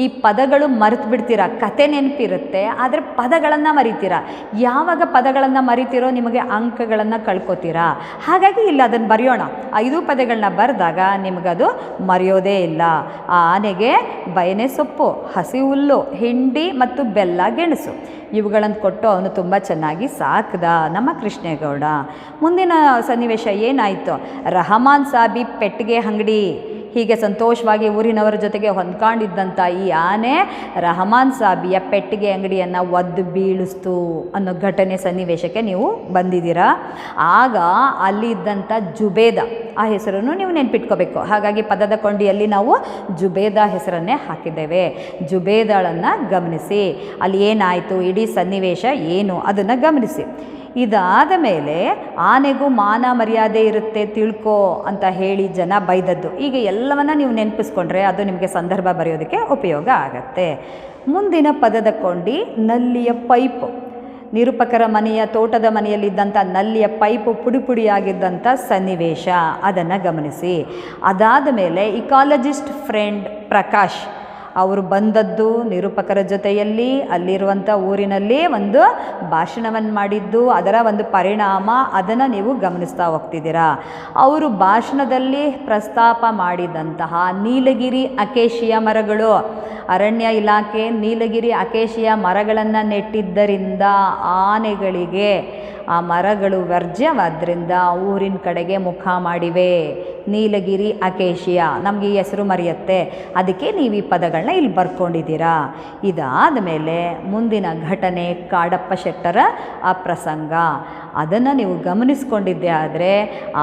ಈ ಪದಗಳು ಮರೆತು ಬಿಡ್ತೀರಾ ಕತೆ ನೆನಪಿರುತ್ತೆ, ಆದರೆ ಪದಗಳನ್ನು ಮರಿತೀರಾ? ಯಾವಾಗ ಪದಗಳನ್ನು ಮರಿತೀರೋ ನಿಮಗೆ ಅಂಕಗಳನ್ನು ಕಳ್ಕೊತೀರಾ? ಹಾಗಾಗಿ ಇಲ್ಲ ಅದನ್ನು ಬರೆಯೋಣ. ಐದು ಪದಗಳನ್ನ ಬರೆದಾಗ ನಿಮಗದು ಮರೆಯೋದೇ ಇಲ್ಲ. ಆ ಆನೆಗೆ ಬಯನೆ ಸೊಪ್ಪು, ಹಸಿ ಹುಲ್ಲು, ಹಿಂಡಿ ಮತ್ತು ಬೆಲ್ಲ, ಗೆಣಸು. ಇವುಗಳನ್ನು ಕೊಟ್ಟು ಅವನು ತುಂಬ ಚೆನ್ನಾಗಿ ಸಾಕ್ದ ನಮ್ಮ ಕೃಷ್ಣೇಗೌಡ. ಮುಂದಿನ ಸನ್ನಿವೇಶ ಏನಾಯಿತು? ರಹಮಾನ್ ಸಾಬಿ ಪೆಟ್ಟಿಗೆ ಅಂಗಡಿ. ಹೀಗೆ ಸಂತೋಷವಾಗಿ ಊರಿನವರ ಜೊತೆಗೆ ಹೊಂದ್ಕೊಂಡಿದ್ದಂಥ ಈ ಆನೆ ರಹಮಾನ್ ಸಾಬಿಯ ಪೆಟ್ಟಿಗೆ ಅಂಗಡಿಯನ್ನು ಒದ್ದು ಬೀಳಿಸ್ತು ಅನ್ನೋ ಘಟನೆ ಸನ್ನಿವೇಶಕ್ಕೆ ನೀವು ಬಂದಿದ್ದೀರಾ? ಆಗ ಅಲ್ಲಿ ಇದ್ದಂಥ ಜುಬೇದ ಆ ಹೆಸರನ್ನು ನೀವು ನೆನ್ಪಿಟ್ಕೋಬೇಕು. ಹಾಗಾಗಿ ಪದದ ಕೊಂಡಿಯಲ್ಲಿ ನಾವು ಜುಬೇದ ಹೆಸರನ್ನೇ ಹಾಕಿದ್ದೇವೆ. ಜುಬೇದಳನ್ನು ಗಮನಿಸಿ. ಅಲ್ಲಿ ಏನಾಯಿತು? ಇಡೀ ಸನ್ನಿವೇಶ ಏನು? ಅದನ್ನು ಗಮನಿಸಿ. ಇದಾದ ಮೇಲೆ ಆನೆಗೂ ಮಾನ ಮರ್ಯಾದೆ ಇರುತ್ತೆ ತಿಳ್ಕೊ ಅಂತ ಹೇಳಿ ಜನ ಬೈದದ್ದು. ಈಗ ಎಲ್ಲವನ್ನ ನೀವು ನೆನಪಿಸ್ಕೊಂಡ್ರೆ ಅದು ನಿಮಗೆ ಸಂದರ್ಭ ಬರೆಯೋದಕ್ಕೆ ಉಪಯೋಗ ಆಗತ್ತೆ. ಮುಂದಿನ ಪದದ ಕೊಂಡಿ ನಲ್ಲಿಯ ಪೈಪ್. ನಿರೂಪಕರ ಮನೆಯ ತೋಟದ ಮನೆಯಲ್ಲಿದ್ದಂಥ ನಲ್ಲಿಯ ಪೈಪು ಪುಡಿ ಪುಡಿಯಾಗಿದ್ದಂಥ ಸನ್ನಿವೇಶ. ಅದನ್ನು ಗಮನಿಸಿ. ಅದಾದ ಮೇಲೆ ಇಕಾಲಜಿಸ್ಟ್ ಫ್ರೆಂಡ್ ಪ್ರಕಾಶ್ ಅವರು ಬಂದದ್ದು ನಿರೂಪಕರ ಜೊತೆಯಲ್ಲಿ ಅಲ್ಲಿರುವಂಥ ಊರಿನಲ್ಲಿ ಒಂದು ಭಾಷಣವನ್ನು ಮಾಡಿದ್ದು, ಅದರ ಒಂದು ಪರಿಣಾಮ ಅದನ್ನು ನೀವು ಗಮನಿಸ್ತಾ ಹೋಗ್ತಿದ್ದೀರಾ. ಅವರು ಭಾಷಣದಲ್ಲಿ ಪ್ರಸ್ತಾಪ ಮಾಡಿದಂತಹ ನೀಲಗಿರಿ ಅಕೇಶಿಯ ಮರಗಳು. ಅರಣ್ಯ ಇಲಾಖೆ ನೀಲಗಿರಿ ಅಕೇಶಿಯ ಮರಗಳನ್ನು ನೆಟ್ಟಿದ್ದರಿಂದ ಆನೆಗಳಿಗೆ ಆ ಮರಗಳು ವರ್ಜ್ಯವಾದ್ರಿಂದ ಊರಿನ ಕಡೆಗೆ ಮುಖ ಮಾಡಿವೆ. ನೀಲಗಿರಿ ಅಕೇಶಿಯ. ನಮಗೆ ಈ ಹೆಸರು ಮರೆಯುತ್ತೆ. ಅದಕ್ಕೆ ನೀವು ಈ ಪದಗಳನ್ನ ಇಲ್ಲಿ ಬರ್ಕೊಂಡಿದ್ದೀರಾ. ಇದಾದ ಮೇಲೆ ಮುಂದಿನ ಘಟನೆ ಕಾಡಪ್ಪ ಶೆಟ್ಟರ, ಆ ಪ್ರಸಂಗ. ಅದನ್ನು ನೀವು ಗಮನಿಸ್ಕೊಂಡಿದ್ದೆ ಆದರೆ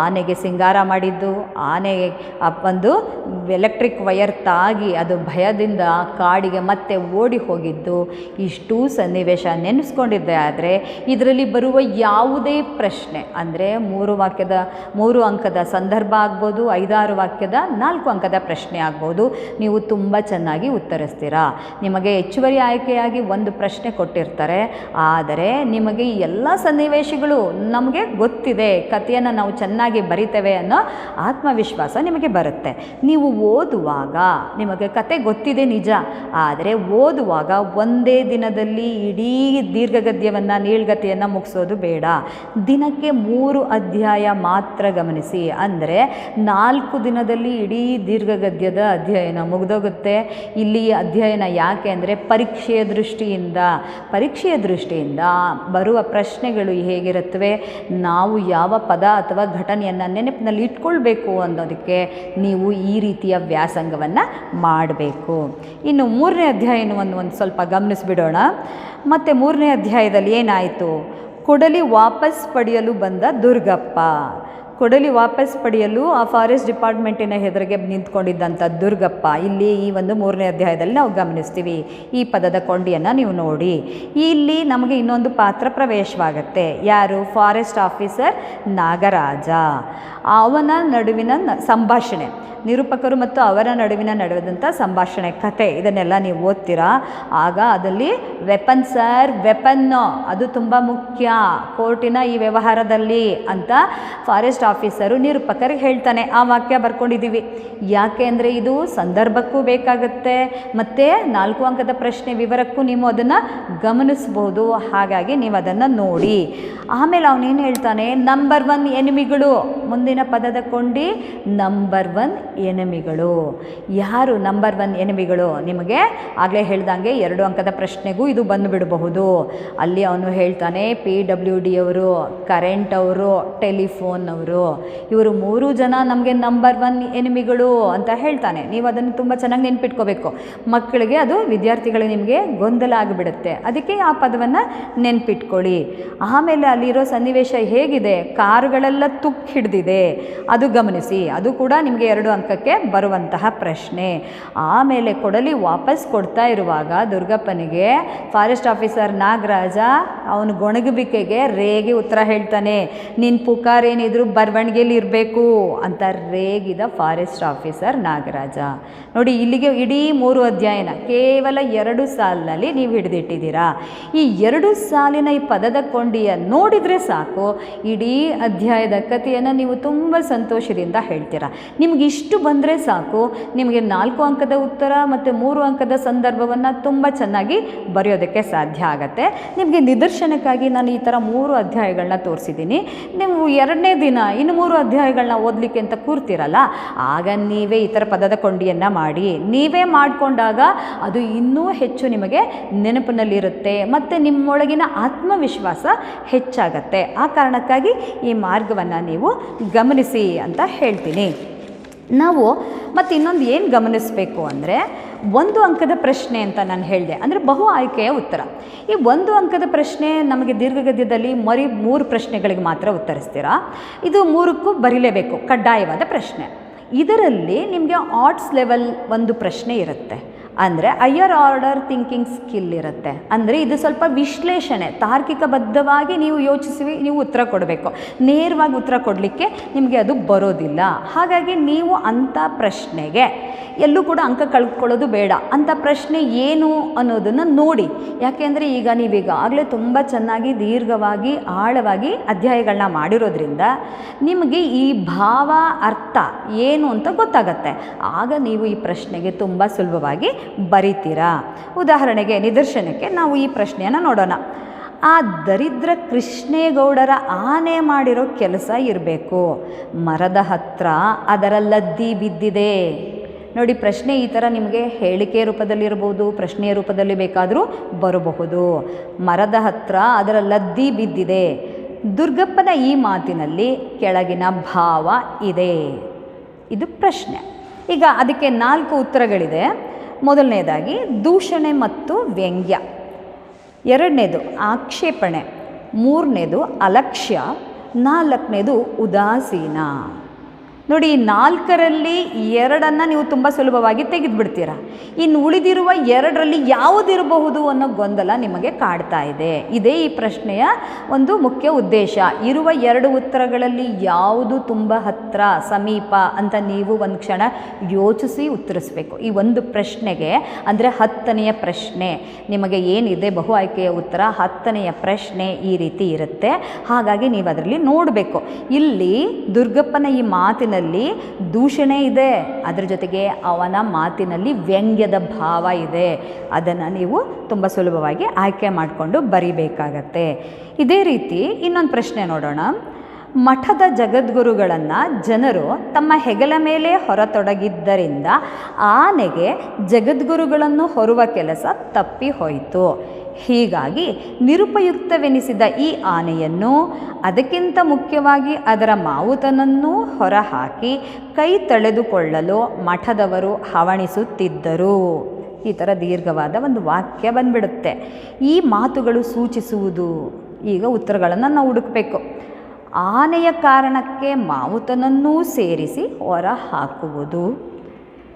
ಆನೆಗೆ ಸಿಂಗಾರ ಮಾಡಿದ್ದು ಆನೆ ಒಂದು ಎಲೆಕ್ಟ್ರಿಕ್ ವಯರ್ ತಾಗಿ ಅದು ಭಯದಿಂದ ಕಾಡಿಗೆ ಮತ್ತೆ ಓಡಿ ಹೋಗಿದ್ದು. ಇಷ್ಟೂ ಸನ್ನಿವೇಶ ನೆನೆಸ್ಕೊಂಡಿದ್ದೆ ಆದರೆ ಇದರಲ್ಲಿ ಬರುವ ಯಾವುದೇ ಪ್ರಶ್ನೆ, ಅಂದರೆ ಮೂರು ವಾಕ್ಯದ, ಮೂರು ಅಂಕದ ಸಂದರ್ಭ ಆಗ್ಬೋದು ಐದಾರು ವಾಕ್ಯದ ನಾಲ್ಕು ಅಂಕದ ಪ್ರಶ್ನೆ ಆಗ್ಬೋದು. ನೀವು ತುಂಬ ಚೆನ್ನಾಗಿ ಉತ್ತರಿಸ್ತೀರಾ. ನಿಮಗೆ ಹೆಚ್ಚುವರಿ ಆಯ್ಕೆಯಾಗಿ ಒಂದು ಪ್ರಶ್ನೆ ಕೊಟ್ಟಿರ್ತಾರೆ. ಆದರೆ ನಿಮಗೆ ಈ ಎಲ್ಲ ಸನ್ನಿವೇಶಗಳು ನಮಗೆ ಗೊತ್ತಿದೆ. ಕಥೆಯನ್ನು ನಾವು ಚೆನ್ನಾಗಿ ಬರಿತೇವೆ ಅನ್ನೋ ಆತ್ಮವಿಶ್ವಾಸ ನಿಮಗೆ ಬರುತ್ತೆ. ನೀವು ಓದುವಾಗ ನಿಮಗೆ ಕತೆ ಗೊತ್ತಿದೆ ನಿಜ. ಆದರೆ ಓದುವಾಗ ಒಂದೇ ದಿನದಲ್ಲಿ ಇಡೀ ದೀರ್ಘಗದ್ಯವನ್ನು, ನೀಳ್ಗತಿಯನ್ನು ಮುಗಿಸೋದು ಬೇಡ. ದಿನಕ್ಕೆ ಮೂರು ಅಧ್ಯಾಯ ಮಾತ್ರ ಗಮನಿಸಿ. ಅಂದರೆ ನಾಲ್ಕು ದಿನದಲ್ಲಿ ಇಡೀ ದೀರ್ಘಗದ್ಯದ ಅಧ್ಯಯನ ಮುಗಿದೋಗುತ್ತೆ. ಇಲ್ಲಿ ಅಧ್ಯಯನ ಯಾಕೆ ಅಂದರೆ ಪರೀಕ್ಷೆಯ ದೃಷ್ಟಿಯಿಂದ. ಪರೀಕ್ಷೆಯ ದೃಷ್ಟಿಯಿಂದ ಬರುವ ಪ್ರಶ್ನೆಗಳು ಹೇಗಿರುತ್ತವೆ? ನಾವು ಯಾವ ಪದ ಅಥವಾ ಘಟನೆಯನ್ನು ನೆನಪಿನಲ್ಲಿ ಇಟ್ಕೊಳ್ಬೇಕು ಅನ್ನೋದಕ್ಕೆ ನೀವು ಈ ರೀತಿಯ ವ್ಯಾಸಂಗವನ್ನು ಮಾಡಬೇಕು. ಇನ್ನು ಮೂರನೇ ಅಧ್ಯಾಯವನ್ನು ಒಂದು ಸ್ವಲ್ಪ ಗಮನಿಸ್ಬಿಡೋಣ. ಮತ್ತು ಮೂರನೇ ಅಧ್ಯಾಯದಲ್ಲಿ ಏನಾಯಿತು? ಕೊಡಲಿ ವಾಪಸ್ ಪಡೆಯಲು ಬಂದ ದುರ್ಗಪ್ಪ. ಕೊಡಲಿ ವಾಪಸ್ ಪಡೆಯಲು ಆ ಫಾರೆಸ್ಟ್ ಡಿಪಾರ್ಟ್ಮೆಂಟಿನ ಹೆದರಿಗೆ ನಿಂತ್ಕೊಂಡಿದ್ದಂಥ ದುರ್ಗಪ್ಪ. ಇಲ್ಲಿ ಈ ಒಂದು ಮೂರನೇ ಅಧ್ಯಾಯದಲ್ಲಿ ನಾವು ಗಮನಿಸ್ತೀವಿ. ಈ ಪದದ ಕೊಂಡಿಯನ್ನು ನೀವು ನೋಡಿ. ಇಲ್ಲಿ ನಮಗೆ ಇನ್ನೊಂದು ಪಾತ್ರ ಪ್ರವೇಶವಾಗುತ್ತೆ. ಯಾರು? Forest officer Nagaraja. ಅವನ ನಡುವಿನ ಸಂಭಾಷಣೆ. ನಿರೂಪಕರು ಮತ್ತು ಅವರ ನಡುವಿನ ನಡೆದಂಥ ಸಂಭಾಷಣೆ ಕತೆ ಇದನ್ನೆಲ್ಲ ನೀವು ಓದ್ತೀರಾ? ಆಗ ಅದಲ್ಲಿ ವೆಪನ್ ಸರ್ ವೆಪನ್ನು ಅದು ತುಂಬ ಮುಖ್ಯ. ಕೋರ್ಟಿನ ಈ ವ್ಯವಹಾರದಲ್ಲಿ ಅಂತ ಫಾರೆಸ್ಟ್ ನಿರೂಪಕರಿಗೆ ಹೇಳ್ತಾನೆ, ಆ ವಾಕ್ಯ ಬರ್ಕೊಂಡಿದ್ದೀವಿ. ಯಾಕೆ ಅಂದರೆ ಇದು ಸಂದರ್ಭಕ್ಕೂ ಬೇಕಾಗುತ್ತೆ, ಮತ್ತು ನಾಲ್ಕು ಅಂಕದ ಪ್ರಶ್ನೆ ವಿವರಕ್ಕೂ ನೀವು ಅದನ್ನು ಗಮನಿಸ್ಬೋದು, ಹಾಗಾಗಿ ನೀವು ಅದನ್ನು ನೋಡಿ. ಆಮೇಲೆ ಅವನೇನು ಹೇಳ್ತಾನೆ ನಂಬರ್ ಒನ್ ಎನಿಮಿಗಳು. ಮುಂದಿನ ಪದದ ಕೊಂಡಿ ನಂಬರ್ ಒನ್ ಎನಿಮಿಗಳು. ಯಾರು ನಂಬರ್ ಒನ್ ಎನಿಮಿಗಳು? ನಿಮಗೆ ಆಗಲೇ ಹೇಳ್ದಂಗೆ ಎರಡು ಅಂಕದ ಪ್ರಶ್ನೆಗೂ ಇದು ಬಂದುಬಿಡಬಹುದು ಅಲ್ಲಿ ಅವನು ಹೇಳ್ತಾನೆ ಪಿ ಡಬ್ಲ್ಯೂ ಡಿ ಅವರು ಕರೆಂಟ್ ಅವರು ಟೆಲಿಫೋನ್ ಅವರು. ಇವರು ಮೂರು ಜನ ನಮಗೆ ನಂಬರ್ ಒನ್ ಎನಿಮಿಗಳು ಅಂತ ಹೇಳ್ತಾನೆ. ನೀವು ಅದನ್ನು ತುಂಬ ಚೆನ್ನಾಗಿ ನೆನ್ಪಿಟ್ಕೋಬೇಕು. ಮಕ್ಕಳಿಗೆ ಅದು ವಿದ್ಯಾರ್ಥಿಗಳಿಗೆ ನಿಮಗೆ ಗೊಂದಲ ಆಗಿಬಿಡುತ್ತೆ. ಅದಕ್ಕೆ ಆ ಪದವನ್ನು ನೆನ್ಪಿಟ್ಕೊಳ್ಳಿ. ಆಮೇಲೆ ಅಲ್ಲಿರೋ ಸನ್ನಿವೇಶ ಹೇಗಿದೆ? ಕಾರುಗಳೆಲ್ಲ ತುಕ್ ಹಿಡ್ದಿದೆ. ಅದು ಗಮನಿಸಿ. ಅದು ಕೂಡ ನಿಮಗೆ ಎರಡು ಅಂಕಕ್ಕೆ ಬರುವಂತಹ ಪ್ರಶ್ನೆ. ಆಮೇಲೆ ಕೊಡಲಿ ವಾಪಸ್ ಕೊಡ್ತಾ ಇರುವಾಗ ದುರ್ಗಪ್ಪನಿಗೆ ಫಾರೆಸ್ಟ್ ಆಫೀಸರ್ ನಾಗರಾಜ, ಅವನು ಗೊಣಗುವಿಕೆಗೆ ರೇಗೆ ಉತ್ತರ ಹೇಳ್ತಾನೆ. ನಿನ್ನ ಪುಕಾರ್ ಏನಿದ್ರು ಬರವಣಿಗೆಯಲ್ಲಿ ಇರಬೇಕು ಅಂತ ರೇಗಿದ ಫಾರೆಸ್ಟ್ ಆಫೀಸರ್ ನಾಗರಾಜ. ನೋಡಿ, ಇಲ್ಲಿಗೆ ಇಡೀ ಮೂರು ಅಧ್ಯಾಯನ ಕೇವಲ ಎರಡು ಸಾಲಿನಲ್ಲಿ ನೀವು ಹಿಡಿದಿಟ್ಟಿದ್ದೀರಾ. ಈ ಎರಡು ಸಾಲಿನ ಈ ಪದದ ಕೊಂಡಿಯ ನೋಡಿದರೆ ಸಾಕು, ಇಡೀ ಅಧ್ಯಾಯದ ಕಥೆಯನ್ನು ನೀವು ತುಂಬ ಸಂತೋಷದಿಂದ ಹೇಳ್ತೀರಾ. ನಿಮ್ಗೆ ಇಷ್ಟು ಬಂದರೆ ಸಾಕು, ನಿಮಗೆ ನಾಲ್ಕು ಅಂಕದ ಉತ್ತರ ಮತ್ತು ಮೂರು ಅಂಕದ ಸಂದರ್ಭವನ್ನು ತುಂಬ ಚೆನ್ನಾಗಿ ಬರೆಯೋದಕ್ಕೆ ಸಾಧ್ಯ ಆಗತ್ತೆ. ನಿಮಗೆ ನಿದರ್ಶನಕ್ಕಾಗಿ ನಾನು ಈ ಥರ ಮೂರು ಅಧ್ಯಾಯಗಳನ್ನ ತೋರಿಸಿದ್ದೀನಿ. ನೀವು ಎರಡನೇ ದಿನ ಇನ್ನು ಮೂರು ಅಧ್ಯಾಯಗಳನ್ನ ಓದಲಿಕ್ಕೆ ಅಂತ ಕೂರ್ತಿರಲ್ಲ, ಆಗ ನೀವೇ ಈ ಪದದ ಕೊಂಡಿಯನ್ನು ಮಾಡಿ, ನೀವೇ ಮಾಡಿಕೊಂಡಾಗ ಅದು ಇನ್ನೂ ಹೆಚ್ಚು ನಿಮಗೆ ನೆನಪಿನಲ್ಲಿರುತ್ತೆ ಮತ್ತು ನಿಮ್ಮೊಳಗಿನ ಆತ್ಮವಿಶ್ವಾಸ ಹೆಚ್ಚಾಗತ್ತೆ. ಆ ಕಾರಣಕ್ಕಾಗಿ ಈ ಮಾರ್ಗವನ್ನು ನೀವು ಗಮನಿಸಿ ಅಂತ ಹೇಳ್ತೀನಿ. ನಾವು ಮತ್ತು ಇನ್ನೊಂದು ಏನು ಗಮನಿಸಬೇಕು ಅಂದರೆ ಒಂದು ಅಂಕದ ಪ್ರಶ್ನೆ ಅಂತ ನಾನು ಹೇಳಿದೆ. ಅಂದರೆ ಬಹು ಆಯ್ಕೆಯ ಉತ್ತರ. ಈ ಒಂದು ಅಂಕದ ಪ್ರಶ್ನೆ ನಮಗೆ ದೀರ್ಘಗದ್ಯದಲ್ಲಿ ಮರಿ ಮೂರು ಪ್ರಶ್ನೆಗಳಿಗೆ ಮಾತ್ರ ಉತ್ತರಿಸ್ತೀರಾ? ಇದು ಮೂರಕ್ಕೂ ಬರೀಲೇಬೇಕು, ಕಡ್ಡಾಯವಾದ ಪ್ರಶ್ನೆ. ಇದರಲ್ಲಿ ನಿಮಗೆ ಆರ್ಟ್ಸ್ ಲೆವೆಲ್ ಒಂದು ಪ್ರಶ್ನೆ ಇರುತ್ತೆ. ಅಂದರೆ ಹೈಯರ್ ಆರ್ಡರ್ ಥಿಂಕಿಂಗ್ ಸ್ಕಿಲ್ ಇರುತ್ತೆ. ಅಂದರೆ ಇದು ಸ್ವಲ್ಪ ವಿಶ್ಲೇಷಣೆ ತಾರ್ಕಿಕಬದ್ಧವಾಗಿ ನೀವು ಯೋಚಿಸಿ ನೀವು ಉತ್ತರ ಕೊಡಬೇಕು. ನೇರವಾಗಿ ಉತ್ತರ ಕೊಡಲಿಕ್ಕೆ ನಿಮಗೆ ಅದು ಬರೋದಿಲ್ಲ. ಹಾಗಾಗಿ ನೀವು ಅಂಥ ಪ್ರಶ್ನೆಗೆ, ಎಲ್ಲೂ ಕೂಡ ಅಂಕ ಕಳ್ಕೊಳ್ಳೋದು ಬೇಡ. ಅಂಥ ಪ್ರಶ್ನೆ ಏನು ಅನ್ನೋದನ್ನು ನೋಡಿ. ಯಾಕೆಂದರೆ ಈಗ ನೀವೀಗಾಗಲೇ ತುಂಬ ಚೆನ್ನಾಗಿ, ದೀರ್ಘವಾಗಿ, ಆಳವಾಗಿ ಅಧ್ಯಾಯಗಳನ್ನ ಮಾಡಿರೋದ್ರಿಂದ ನಿಮಗೆ ಈ ಭಾವ, ಅರ್ಥ ಏನು ಅಂತ ಗೊತ್ತಾಗತ್ತೆ. ಆಗ ನೀವು ಈ ಪ್ರಶ್ನೆಗೆ ತುಂಬ ಸುಲಭವಾಗಿ ಬರಿತೀರಾ? ಉದಾಹರಣೆಗೆ ನಿದರ್ಶನಕ್ಕೆ ನಾವು ಈ ಪ್ರಶ್ನೆಯನ್ನು ನೋಡೋಣ. ಆ ದರಿದ್ರ ಕೃಷ್ಣೇಗೌಡರ ಆನೆ ಮಾಡಿರೋ ಕೆಲಸ ಇರಬೇಕು. ಮರದ ಹತ್ರ ಅದರ ಲದ್ದಿ ಬಿದ್ದಿದೆ. ನೋಡಿ, ಪ್ರಶ್ನೆ ಈ ಥರ ನಿಮಗೆ ಹೇಳಿಕೆ ರೂಪದಲ್ಲಿರ್ಬೋದು ಪ್ರಶ್ನೆಯ ರೂಪದಲ್ಲಿ ಬೇಕಾದರೂ ಬರಬಹುದು. ಮರದ ಹತ್ರ ಅದರ ಲದ್ದಿ ಬಿದ್ದಿದೆ. ದುರ್ಗಪ್ಪನ ಈ ಮಾತಿನಲ್ಲಿ ಕೆಳಗಿನ ಭಾವ ಇದೆ. ಇದು ಪ್ರಶ್ನೆ. ಈಗ ಅದಕ್ಕೆ ನಾಲ್ಕು ಉತ್ತರಗಳಿದೆ. ಮೊದಲನೇದಾಗಿ ದೂಷಣೆ ಮತ್ತು ವ್ಯಂಗ್ಯ. ಎರಡನೇದು ಆಕ್ಷೇಪಣೆ. ಮೂರನೇದು ಅಲಕ್ಷ್ಯ. ನಾಲ್ಕನೇದು ಉದಾಸೀನ. ನೋಡಿ, ನಾಲ್ಕರಲ್ಲಿ ಎರಡನ್ನು ನೀವು ತುಂಬ ಸುಲಭವಾಗಿ ತೆಗೆದುಬಿಡ್ತೀರ. ಇನ್ನು ಉಳಿದಿರುವ ಎರಡರಲ್ಲಿ ಯಾವುದಿರಬಹುದು ಅನ್ನೋ ಗೊಂದಲ ನಿಮಗೆ ಕಾಡ್ತಾ ಇದೆ. ಇದೇ ಈ ಪ್ರಶ್ನೆಯ ಒಂದು ಮುಖ್ಯ ಉದ್ದೇಶ. ಇರುವ ಎರಡು ಉತ್ತರಗಳಲ್ಲಿ ಯಾವುದು ತುಂಬ ಹತ್ರ, ಸಮೀಪ ಅಂತ ನೀವು ಒಂದು ಕ್ಷಣ ಯೋಚಿಸಿ ಉತ್ತರಿಸಬೇಕು. ಈ ಒಂದು ಪ್ರಶ್ನೆಗೆ, ಅಂದರೆ ಹತ್ತನೆಯ ಪ್ರಶ್ನೆ, ನಿಮಗೆ ಏನಿದೆ ಬಹು ಆಯ್ಕೆಯ ಉತ್ತರ? ಹತ್ತನೆಯ ಪ್ರಶ್ನೆ ಈ ರೀತಿ ಇರುತ್ತೆ. ಹಾಗಾಗಿ ನೀವು ಅದರಲ್ಲಿ ನೋಡಬೇಕು. ಇಲ್ಲಿ ದುರ್ಗಪ್ಪನ ಈ ಮಾತಿನಲ್ಲಿ ದೂಷಣೆ ಇದೆ, ಅದರ ಜೊತೆಗೆ ಅವನ ಮಾತಿನಲ್ಲಿ ವ್ಯಂಗ್ಯದ ಭಾವ ಇದೆ. ಅದನ್ನು ನೀವು ತುಂಬ ಸುಲಭವಾಗಿ ಆಯ್ಕೆ ಮಾಡಿಕೊಂಡು ಬರೀಬೇಕಾಗತ್ತೆ. ಇದೇ ರೀತಿ ಇನ್ನೊಂದು ಪ್ರಶ್ನೆ ನೋಡೋಣ. ಮಠದ ಜಗದ್ಗುರುಗಳನ್ನು ಜನರು ತಮ್ಮ ಹೆಗಲ ಮೇಲೆ ಹೊರತೊಡಗಿದ್ದರಿಂದ ಆನೆಗೆ ಜಗದ್ಗುರುಗಳನ್ನು ಹೊರುವ ಕೆಲಸ ತಪ್ಪಿ ಹೋಯಿತು. ಹೀಗಾಗಿ ನಿರುಪಯುಕ್ತವೆನಿಸಿದ ಈ ಆನೆಯನ್ನು ಅದಕ್ಕಿಂತ ಮುಖ್ಯವಾಗಿ ಅದರ ಮಾವುತನನ್ನೂ ಹೊರಹಾಕಿ ಕೈ ತಳೆದುಕೊಳ್ಳಲು ಮಠದವರು ಹವಣಿಸುತ್ತಿದ್ದರು. ಈ ಥರ ದೀರ್ಘವಾದ ಒಂದು ವಾಕ್ಯ ಬಂದ್ಬಿಡುತ್ತೆ. ಈ ಮಾತುಗಳು ಸೂಚಿಸುವುದು. ಈಗ ಉತ್ತರಗಳನ್ನು ನಾವು ಹುಡುಕಬೇಕು. ಆನೆಯ ಕಾರಣಕ್ಕೆ ಮಾವುತನನ್ನೂ ಸೇರಿಸಿ ಹೊರ ಹಾಕುವುದು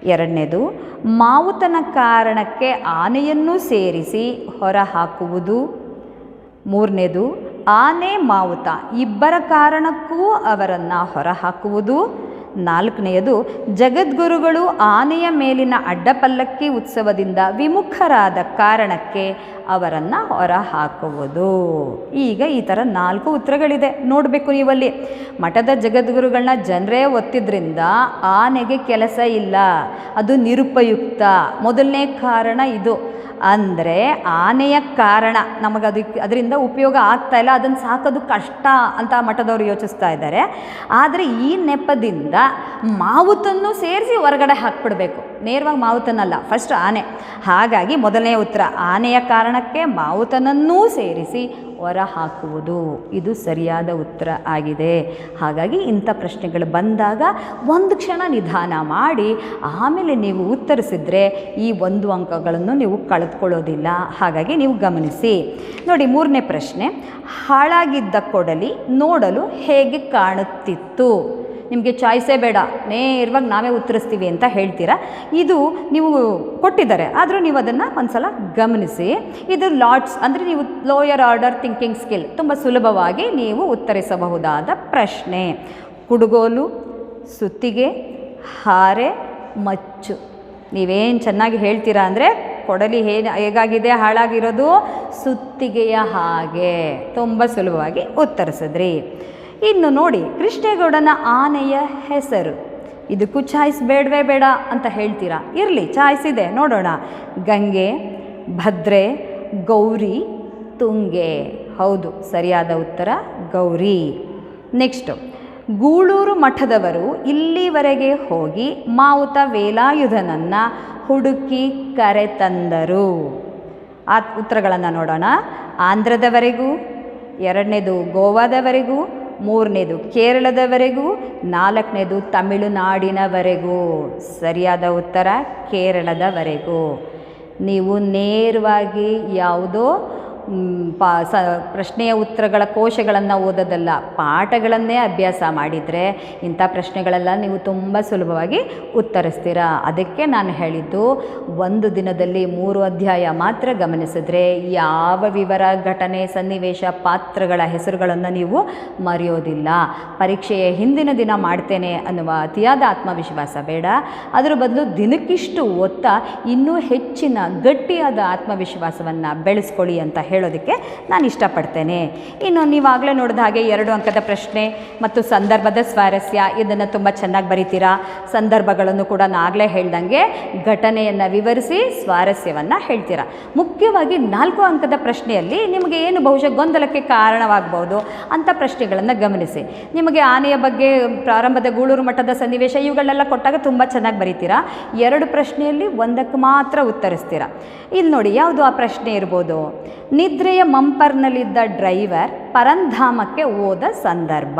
ಎರಡನೇದು ಮಾವುತನ ಕಾರಣಕ್ಕೆ ಆನೆಯನ್ನು ಸೇರಿಸಿ ಹೊರಹಾಕುವುದು. ಮೂರನೇದು ಆನೆ ಮಾವುತ ಇಬ್ಬರ ಕಾರಣಕ್ಕೂ ಅವರನ್ನು ಹೊರಹಾಕುವುದು. ನಾಲ್ಕನೆಯದು, ಜಗದ್ಗುರುಗಳು ಆನೆಯ ಮೇಲಿನ ಅಡ್ಡಪಲ್ಲಕ್ಕಿ ಉತ್ಸವದಿಂದ ವಿಮುಖರಾದ ಕಾರಣಕ್ಕೆ ಅವರನ್ನು ಹೊರಹಾಕುವುದು. ಈಗ ಈ ಥರ ನಾಲ್ಕು ಉತ್ತರಗಳಿದೆ. ನೋಡಬೇಕು ನೀವಲ್ಲಿ. ಮಠದ ಜಗದ್ಗುರುಗಳನ್ನ ಜನರೇ ಒತ್ತಿದ್ರಿಂದ ಆನೆಗೆ ಕೆಲಸ ಇಲ್ಲ. ಅದು ನಿರುಪಯುಕ್ತ. ಮೊದಲನೇ ಕಾರಣ ಇದು. ಅಂದರೆ ಆನೆಯ ಕಾರಣ. ನಮಗೆ ಅದಕ್ಕೆ ಅದರಿಂದ ಉಪಯೋಗ ಆಗ್ತಾ ಇಲ್ಲ ಅದನ್ನು ಸಾಕೋದು ಕಷ್ಟ ಅಂತ ಮಠದವರು ಯೋಚಿಸ್ತಾ ಇದ್ದಾರೆ. ಆದರೆ ಈ ನೆಪದಿಂದ ಮಾವುತನ್ನು ಸೇರಿಸಿ ಹೊರಗಡೆ ಹಾಕ್ಬಿಡ್ಬೇಕು. ನೇರವಾಗಿ ಮಾವುತನಲ್ಲ ಫಸ್ಟ್ ಆನೆ. ಹಾಗಾಗಿ ಮೊದಲನೇ ಉತ್ತರ, ಆನೆಯ ಕಾರಣಕ್ಕೆ ಮಾವುತನನ್ನೂ ಸೇರಿಸಿ ಹೊರ ಹಾಕುವುದು ಇದು ಸರಿಯಾದ ಉತ್ತರ ಆಗಿದೆ. ಹಾಗಾಗಿ ಇಂಥ ಪ್ರಶ್ನೆಗಳು ಬಂದಾಗ ಒಂದು ಕ್ಷಣ ನಿಧಾನ ಮಾಡಿ, ಆಮೇಲೆ ನೀವು ಉತ್ತರಿಸಿದರೆ ಈ ಒಂದು ಅಂಕಗಳನ್ನು ನೀವು ಕಳೆದುಕೊಳ್ಳೋದಿಲ್ಲ. ಹಾಗಾಗಿ ನೀವು ಗಮನಿಸಿ. ನೋಡಿ, ಮೂರನೇ ಪ್ರಶ್ನೆ, ಹಾಳಾಗಿದ್ದ ಕೊಡಲಿ ನೋಡಲು ಹೇಗೆ ಕಾಣುತ್ತಿತ್ತು? ನಿಮಗೆ ಚಾಯ್ಸೇ ಬೇಡ, ನೇರವಾಗಿ ನಾವೇ ಉತ್ತರಿಸ್ತೀವಿ ಅಂತ ಹೇಳ್ತೀರಾ? ಇದು ನೀವು ಕೊಟ್ಟಿದ್ದಾರೆ, ಆದರೂ ನೀವು ಅದನ್ನು ಒಂದ್ಸಲ ಗಮನಿಸಿ. ಇದು ಲಾಟ್ಸ್ ಅಂದರೆ ನೀವು ಲೋಯರ್ ಆರ್ಡರ್ ಥಿಂಕಿಂಗ್ ಸ್ಕಿಲ್, ತುಂಬ ಸುಲಭವಾಗಿ ನೀವು ಉತ್ತರಿಸಬಹುದಾದ ಪ್ರಶ್ನೆ. ಕುಡುಗೋಲು, ಸುತ್ತಿಗೆ, ಹಾರೆ, ಮಚ್ಚು. ನೀವೇನು ಚೆನ್ನಾಗಿ ಹೇಳ್ತೀರಾ ಅಂದರೆ, ಕೊಡಲಿ ಹೇ ಹೇಗಾಗಿದೆ, ಹಾಳಾಗಿರೋದು? ಸುತ್ತಿಗೆಯ ಹಾಗೆ. ತುಂಬ ಸುಲಭವಾಗಿ ಉತ್ತರಿಸಿದ್ರಿ. ಇನ್ನು ನೋಡಿ ಕೃಷ್ಣೇಗೌಡನ ಆನೆಯ ಹೆಸರು. ಇದಕ್ಕೂ ಚಾಯ್ಸ್ ಬೇಡವೇ ಬೇಡ ಅಂತ ಹೇಳ್ತೀರಾ? ಇರಲಿ, ಚಾಯ್ಸ್ ಇದೆ, ನೋಡೋಣ. ಗಂಗೆ, ಭದ್ರೆ, ಗೌರಿ, ತುಂಗೆ. ಹೌದು, ಸರಿಯಾದ ಉತ್ತರ, ಗೌರಿ. ನೆಕ್ಸ್ಟು, ಗೂಳೂರು ಮಠದವರು ಇಲ್ಲಿವರೆಗೆ ಹೋಗಿ ಮಾವುತ ವೇಲಾಯುಧನನ್ನು ಹುಡುಕಿ ಕರೆತಂದರು ಆ ಉತ್ತರಗಳನ್ನು ನೋಡೋಣ. ಆಂಧ್ರದವರೆಗೂ, ಎರಡನೇದು ಗೋವಾದವರೆಗೂ ಮೂರನೇದು ಕೇರಳದವರೆಗೂ ನಾಲ್ಕನೇದು ತಮಿಳುನಾಡಿನವರೆಗೂ. ಸರಿಯಾದ ಉತ್ತರ ಕೇರಳದವರೆಗೂ. ನೀವು ನೇರವಾಗಿ ಯಾವುದೋ ಪಾ, ಸ, ಪ್ರಶ್ನೆಯ ಉತ್ತರಗಳ ಕೋಶಗಳನ್ನು ಓದೋದಲ್ಲ, ಪಾಠಗಳನ್ನೇ ಅಭ್ಯಾಸ ಮಾಡಿದರೆ ಇಂಥ ಪ್ರಶ್ನೆಗಳೆಲ್ಲ ನೀವು ತುಂಬ ಸುಲಭವಾಗಿ ಉತ್ತರಿಸ್ತೀರಾ? ಅದಕ್ಕೆ ನಾನು ಹೇಳಿದ್ದು, ಒಂದು ದಿನದಲ್ಲಿ ಮೂರು ಅಧ್ಯಾಯ ಮಾತ್ರ ಗಮನಿಸಿದ್ರೆ ಯಾವ ವಿವರ, ಘಟನೆ, ಸನ್ನಿವೇಶ, ಪಾತ್ರಗಳ ಹೆಸರುಗಳನ್ನು ನೀವು ಮರೆಯೋದಿಲ್ಲ. ಪರೀಕ್ಷೆಯ ಹಿಂದಿನ ದಿನ ಮಾಡ್ತೇನೆ ಅನ್ನುವ ಅತಿಯಾದ ಆತ್ಮವಿಶ್ವಾಸ ಬೇಡ. ಅದರ ಬದಲು ದಿನಕ್ಕಿಷ್ಟು ಒತ್ತ ಇನ್ನೂ ಹೆಚ್ಚಿನ ಗಟ್ಟಿಯಾದ ಆತ್ಮವಿಶ್ವಾಸವನ್ನು ಬೆಳೆಸ್ಕೊಳ್ಳಿ ಅಂತ ಹೇಳೋದಕ್ಕೆ ನಾನು ಇಷ್ಟಪಡ್ತೇನೆ. ಇನ್ನು ನೀವಾಗಲೇ ನೋಡಿದ ಹಾಗೆ ಎರಡು ಅಂಕದ ಪ್ರಶ್ನೆ ಮತ್ತು ಸಂದರ್ಭದ ಸ್ವಾರಸ್ಯ, ಇದನ್ನು ತುಂಬ ಚೆನ್ನಾಗಿ ಬರೀತೀರಾ? ಸಂದರ್ಭಗಳನ್ನು ಕೂಡ ನಾಗಲೇ ಹೇಳ್ದಂಗೆ ಘಟನೆಯನ್ನು ವಿವರಿಸಿ ಸ್ವಾರಸ್ಯವನ್ನು ಹೇಳ್ತೀರಾ? ಮುಖ್ಯವಾಗಿ ನಾಲ್ಕು ಅಂಕದ ಪ್ರಶ್ನೆಯಲ್ಲಿ ನಿಮಗೆ ಏನು ಬಹುಶಃ ಗೊಂದಲಕ್ಕೆ ಕಾರಣವಾಗಬಹುದು ಅಂಥ ಪ್ರಶ್ನೆಗಳನ್ನು ಗಮನಿಸಿ. ನಿಮಗೆ ಆನೆಯ ಬಗ್ಗೆ ಪ್ರಾರಂಭದ ಗೂಳೂರು ಮಠದ ಸನ್ನಿವೇಶ ಇವುಗಳನ್ನೆಲ್ಲ ಕೊಟ್ಟಾಗ ತುಂಬ ಚೆನ್ನಾಗಿ ಬರೀತೀರಾ? ಎರಡು ಪ್ರಶ್ನೆಯಲ್ಲಿ ಒಂದಕ್ಕೆ ಮಾತ್ರ ಉತ್ತರಿಸ್ತೀರಾ? ಇಲ್ಲಿ ನೋಡಿ ಯಾವುದು ಆ ಪ್ರಶ್ನೆ ಇರ್ಬೋದು? ನಿದ್ರೆಯ ಮಂಪರ್ನಲ್ಲಿದ್ದ ಡ್ರೈವರ್ ಪರಂಧಾಮಕ್ಕೆ ಹೋದ ಸಂದರ್ಭ.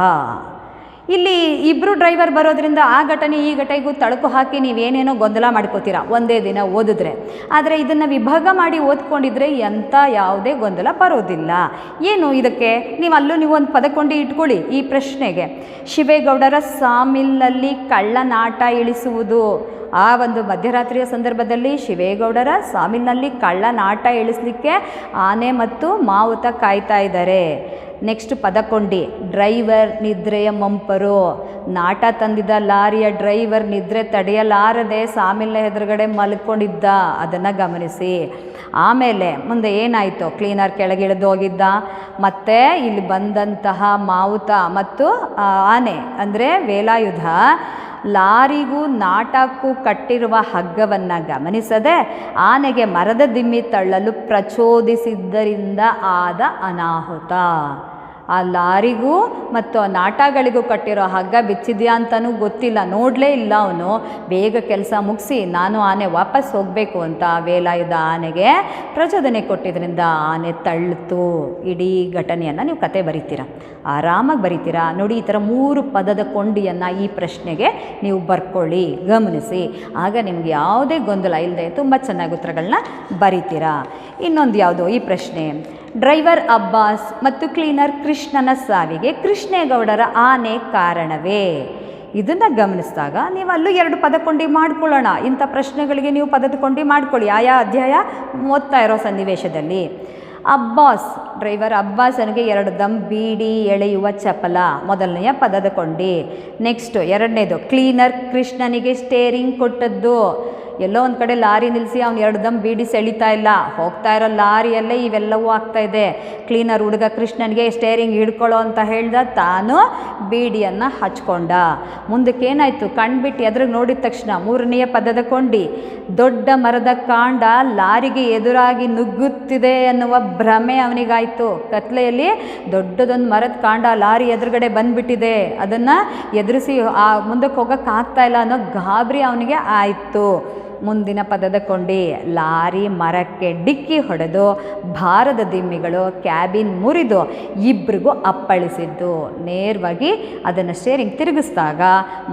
ಇಲ್ಲಿ ಇಬ್ಬರು ಡ್ರೈವರ್ ಬರೋದ್ರಿಂದ ಆ ಘಟನೆ ಈ ಘಟನೆಗೂ ತಳಕು ಹಾಕಿ ನೀವೇನೇನೋ ಗೊಂದಲ ಮಾಡ್ಕೋತೀರಾ? ಒಂದೇ ದಿನ ಓದಿದ್ರೆ. ಆದರೆ ಇದನ್ನು ವಿಭಾಗ ಮಾಡಿ ಓದ್ಕೊಂಡಿದ್ರೆ ಎಂಥ ಯಾವುದೇ ಗೊಂದಲ ಬರೋದಿಲ್ಲ. ಏನು ಇದಕ್ಕೆ? ನೀವು ಅಲ್ಲೂ ನೀವು ಒಂದು ಪದಕೊಂಡು ಇಟ್ಕೊಳ್ಳಿ ಈ ಪ್ರಶ್ನೆಗೆ. ಶಿವೇಗೌಡರ ಸಾಮಿಲ್ನಲ್ಲಿ ಕಳ್ಳನಾಟ ಇಳಿಸುವುದು. ಆ ಒಂದು ಮಧ್ಯರಾತ್ರಿಯ ಸಂದರ್ಭದಲ್ಲಿ ಶಿವೇಗೌಡರ ಸಾಮಿಲ್ನಲ್ಲಿ ಕಳ್ಳನಾಟ ಇಳಿಸ್ಲಿಕ್ಕೆ ಆನೆ ಮತ್ತು ಮಾವುತ ಕಾಯ್ತಾ ಇದ್ದಾರೆ. ನೆಕ್ಸ್ಟ್ ಪದಕೊಂಡಿ, ಡ್ರೈವರ್ ನಿದ್ರೆಯ ಮಂಪರು. ನಾಟ ತಂದಿದ್ದ ಲಾರಿಯ ಡ್ರೈವರ್ ನಿದ್ರೆ ತಡೆಯಲಾರದೆ ಸಾಮಿಲ್ನ ಎದುರುಗಡೆ ಮಲ್ಕೊಂಡಿದ್ದ. ಅದನ್ನು ಗಮನಿಸಿ. ಆಮೇಲೆ ಮುಂದೆ ಏನಾಯಿತು? ಕ್ಲೀನರ್ ಕೆಳಗಿಳಿದೋಗಿದ್ದ ಮತ್ತು ಇಲ್ಲಿ ಬಂದಂತಹ ಮಾವುತ ಮತ್ತು ಆನೆ, ಅಂದರೆ ವೇಲಾಯುಧ, ಲಾರಿಗೂ ನಾಟಕ್ಕೂ ಕಟ್ಟಿರುವ ಹಗ್ಗವನ್ನು ಗಮನಿಸದೆ ಆನೆಗೆ ಮರದ ದಿಮ್ಮಿ ತಳ್ಳಲು ಪ್ರಚೋದಿಸಿದ್ದರಿಂದ ಆದ ಅನಾಹುತ. ಆ ಲಾರಿಗೂ ಮತ್ತು ಆ ನಾಟಗಳಿಗೂ ಕಟ್ಟಿರೋ ಹಗ್ಗ ಬಿಚ್ಚಿದ್ಯಾ ಅಂತಲೂ ಗೊತ್ತಿಲ್ಲ. ನೋಡಲೇ ಇಲ್ಲ ಅವನು. ಬೇಗ ಕೆಲಸ ಮುಗಿಸಿ ನಾನು ಆನೆ ವಾಪಸ್ ಹೋಗಬೇಕು ಅಂತ ವೇಲಾಯುಧ ಆನೆಗೆ ಪ್ರಚೋದನೆ ಕೊಟ್ಟಿದ್ದರಿಂದ ಆನೆ ತಳ್ಳಿತು ಇಡೀ ಘಟನೆಯನ್ನು ನೀವು ಕತೆ ಬರಿತೀರ. ಆರಾಮಾಗಿ ಬರೀತೀರಾ. ನೋಡಿ, ಈ ಥರ ಮೂರು ಪದದ ಕೊಂಡಿಯನ್ನು ಈ ಪ್ರಶ್ನೆಗೆ ನೀವು ಬರ್ಕೊಳ್ಳಿ. ಗಮನಿಸಿ. ಆಗ ನಿಮ್ಗೆ ಯಾವುದೇ ಗೊಂದಲ ಇಲ್ಲದೆ ತುಂಬ ಚೆನ್ನಾಗಿ ಉತ್ತರಗಳನ್ನ ಬರೀತೀರಾ. ಇನ್ನೊಂದು ಯಾವುದು? ಈ ಪ್ರಶ್ನೆ. ಡ್ರೈವರ್ ಅಬ್ಬಾಸ್ ಮತ್ತು ಕ್ಲೀನರ್ ಕೃಷ್ಣನ ಸಾವಿಗೆ ಕೃಷ್ಣೇಗೌಡರ ಆನೆ ಕಾರಣವೇ. ಇದನ್ನು ಗಮನಿಸಿದಾಗ ನೀವು ಅಲ್ಲೂ ಎರಡು ಪದಕೊಂಡಿ ಮಾಡ್ಕೊಳ್ಳೋಣ. ಇಂಥ ಪ್ರಶ್ನೆಗಳಿಗೆ ನೀವು ಪದದ ಕೊಂಡಿ ಮಾಡ್ಕೊಳ್ಳಿ. ಆಯಾ ಅಧ್ಯಾಯ ಓದ್ತಾ ಇರೋ ಸನ್ನಿವೇಶದಲ್ಲಿ. ಅಬ್ಬಾಸ್, ಡ್ರೈವರ್ ಅಬ್ಬಾಸನಿಗೆ ಎರಡು ದಮ್ ಬೀಡಿ ಎಳೆಯುವ ಚಪಲ, ಮೊದಲನೆಯ ಪದದ ಕೊಂಡಿ. ನೆಕ್ಸ್ಟು, ಎರಡನೇದು, ಕ್ಲೀನರ್ ಕೃಷ್ಣನಿಗೆ ಸ್ಟೇರಿಂಗ್ ಕೊಟ್ಟದ್ದು. ಎಲ್ಲೋ ಒಂದು ಕಡೆ ಲಾರಿ ನಿಲ್ಲಿಸಿ ಅವ್ನು ಎರಡು ದಮ್ ಬೀಡಿ ಸೆಳಿತಾ ಇಲ್ಲ. ಹೋಗ್ತಾ ಇರೋ ಲಾರಿಯಲ್ಲೇ ಇವೆಲ್ಲವೂ ಆಗ್ತಾ ಇದೆ. ಕ್ಲೀನರ್ ಹುಡುಗ ಕೃಷ್ಣನಿಗೆ ಸ್ಟೇರಿಂಗ್ ಹಿಡ್ಕೊಳ್ಳೋ ಅಂತ ಹೇಳ್ದ ತಾನು ಬೀಡಿಯನ್ನು ಹಚ್ಕೊಂಡ. ಮುಂದಕ್ಕೆ ಏನಾಯಿತು ಕಣ್ಬಿಟ್ಟು ಎದುರಿಗೆ ನೋಡಿದ ತಕ್ಷಣ ಮೂರನೆಯ ಪದದ ಕೊಂಡಿ, ದೊಡ್ಡ ಮರದ ಕಾಂಡ ಲಾರಿಗೆ ಎದುರಾಗಿ ನುಗ್ಗುತ್ತಿದೆ ಅನ್ನುವ ಭ್ರಮೆ ಅವನಿಗಾಯಿತು. ಕತ್ಲೆಯಲ್ಲಿ ದೊಡ್ಡದೊಂದು ಮರದ ಕಾಂಡ ಲಾರಿ ಎದುರುಗಡೆ ಬಂದ್ಬಿಟ್ಟಿದೆ. ಅದನ್ನು ಎದುರಿಸಿ ಆ ಮುಂದಕ್ಕೆ ಹೋಗೋಕ್ಕಾಗ್ತಾ ಇಲ್ಲ ಅನ್ನೋ ಗಾಬರಿ ಅವನಿಗೆ ಆಯಿತು. ಮುಂದಿನ ಪದದ ಕೊಂಡಿ ಲಾರಿ, ಮರಕ್ಕೆ ಡಿಕ್ಕಿ ಹೊಡೆದು ಭಾರದ ದಿಮ್ಮಿಗಳು, ಕ್ಯಾಬಿನ್ ಮುರಿದು ಇಬ್ಬರಿಗೂ ಅಪ್ಪಳಿಸಿದ್ದು. ನೇರವಾಗಿ ಅದನ್ನು ಸ್ಟೇರಿಂಗ್ ತಿರುಗಿಸಿದಾಗ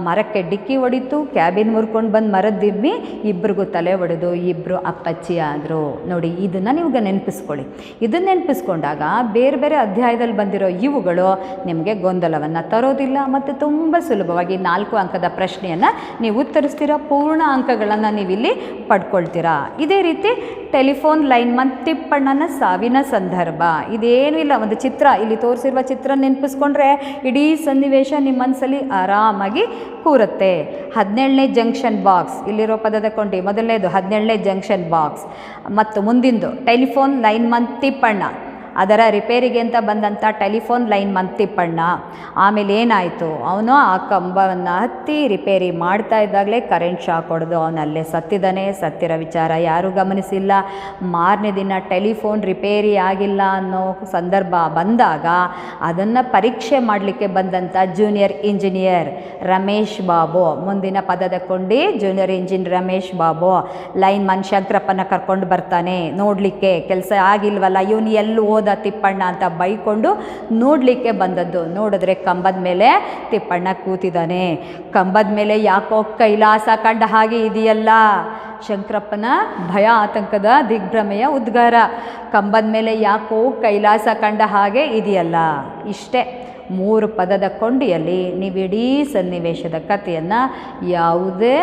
ಮರಕ್ಕೆ ಡಿಕ್ಕಿ ಹೊಡಿತು, ಕ್ಯಾಬಿನ್ ಮುರ್ಕೊಂಡು ಬಂದು ಮರದ ದಿಮ್ಮಿ ಇಬ್ಬರಿಗೂ ತಲೆ ಹೊಡೆದು ಇಬ್ಬರು ಅಪ್ಪಚ್ಚಿ ಆದರು ನೋಡಿ, ಇದನ್ನು ನೀವು ನೆನಪಿಸ್ಕೊಳ್ಳಿ. ಇದನ್ನು ನೆನಪಿಸ್ಕೊಂಡಾಗ ಬೇರೆ ಬೇರೆ ಅಧ್ಯಾಯದಲ್ಲಿ ಬಂದಿರೋ ಇವುಗಳು ನಿಮಗೆ ಗೊಂದಲವನ್ನು ತರೋದಿಲ್ಲ ಮತ್ತು ತುಂಬ ಸುಲಭವಾಗಿ ನಾಲ್ಕು ಅಂಕದ ಪ್ರಶ್ನೆಯನ್ನು ನೀವು ಉತ್ತರಿಸ್ತೀರ? ಪೂರ್ಣ ಅಂಕಗಳನ್ನು ನೀವು ಇಲ್ಲಿ ಪಡ್ಕೊಳ್ತೀರಾ? ಇದೇ ರೀತಿ ಟೆಲಿಫೋನ್ ಲೈನ್ ತಿಪ್ಪಣ್ಣನ ಸಾವಿನ ಸಂದರ್ಭ. ಇದೇನೂ ಇಲ್ಲ, ಒಂದು ಚಿತ್ರ. ಇಲ್ಲಿ ತೋರಿಸಿರುವ ಚಿತ್ರ ನೆನಪಿಸ್ಕೊಂಡ್ರೆ ಇಡೀ ಸನ್ನಿವೇಶ ನಿಮ್ಮ ಮನಸ್ಸಲ್ಲಿ ಆರಾಮಾಗಿ ಕೂರುತ್ತೆ. ಹದಿನೇಳನೇ ಜಂಕ್ಷನ್ ಬಾಕ್ಸ್. ಇಲ್ಲಿರೋ ಪದದ ಕೊಂಡಿ ಮೊದಲನೇದು ಹದಿನೇಳನೇ ಜಂಕ್ಷನ್ ಬಾಕ್ಸ್. ಮತ್ತು ಮುಂದಿಂದು ಟೆಲಿಫೋನ್ ಲೈನ್ ತಿಪ್ಪಣ್ಣ. ಅದರ ರಿಪೇರಿಗೆ ಅಂತ ಬಂದಂಥ ಟೆಲಿಫೋನ್ ಲೈನ್ ಮಂತಿಪ್ಪಣ್ಣ. ಆಮೇಲೆ ಏನಾಯಿತು? ಅವನು ಆ ಕಂಬವನ್ನು ಹತ್ತಿ ರಿಪೇರಿ ಮಾಡ್ತಾ ಇದ್ದಾಗಲೇ ಕರೆಂಟ್ ಶಾಕ್ ಹೊಡೆದು ಅವನಲ್ಲೇ ಸತ್ತಿದ್ದಾನೆ ಸತ್ತಿರೋ ವಿಚಾರ ಯಾರೂ ಗಮನಿಸಿಲ್ಲ. ಮಾರನೇ ದಿನ ಟೆಲಿಫೋನ್ ರಿಪೇರಿ ಆಗಿಲ್ಲ ಅನ್ನೋ ಸಂದರ್ಭ ಬಂದಾಗ ಅದನ್ನು ಪರೀಕ್ಷೆ ಮಾಡಲಿಕ್ಕೆ ಬಂದಂಥ ಜೂನಿಯರ್ ಇಂಜಿನಿಯರ್ ರಮೇಶ್ ಬಾಬು. ಮುಂದಿನ ಪದದ ಕೊಂಡಿ junior engine Ramesh Babu. Lineman ಶಂಕರಪ್ಪನ ಕರ್ಕೊಂಡು ಬರ್ತಾನೆ. ನೋಡಲಿಕ್ಕೆ ಕೆಲಸ ಆಗಿಲ್ವಲ್ಲ? ಇವನು ಎಲ್ಲೂ ಹೋದ ತಿಪ್ಪಣ್ಣ ಅಂತ ಬೈಕೊಂಡು ನೋಡಲಿಕ್ಕೆ ಬಂದದ್ದು. ನೋಡಿದ್ರೆ ಕಂಬದ ಮೇಲೆ ತಿಪ್ಪಣ್ಣ ಕೂತಿದ್ದಾನೆ. ಕಂಬದ ಮೇಲೆ ಯಾಕೋ ಕೈಲಾಸ ಕಂಡ ಹಾಗೆ ಇದೆಯಲ್ಲ? ಶಂಕರಪ್ಪನ ಭಯ ಆತಂಕದ ದಿಗ್ಭ್ರಮೆಯ ಉದ್ಗಾರ. ಕಂಬದ ಮೇಲೆ ಯಾಕೋ ಕೈಲಾಸ ಕಂಡ ಹಾಗೆ ಇದೆಯಲ್ಲ? ಇಷ್ಟೇ. ಮೂರು ಪದದ ಕೊಂಡಿಯಲ್ಲಿ ನೀವಿಡೀ ಸನ್ನಿವೇಶದ ಕಥೆಯನ್ನು ಯಾವುದೇ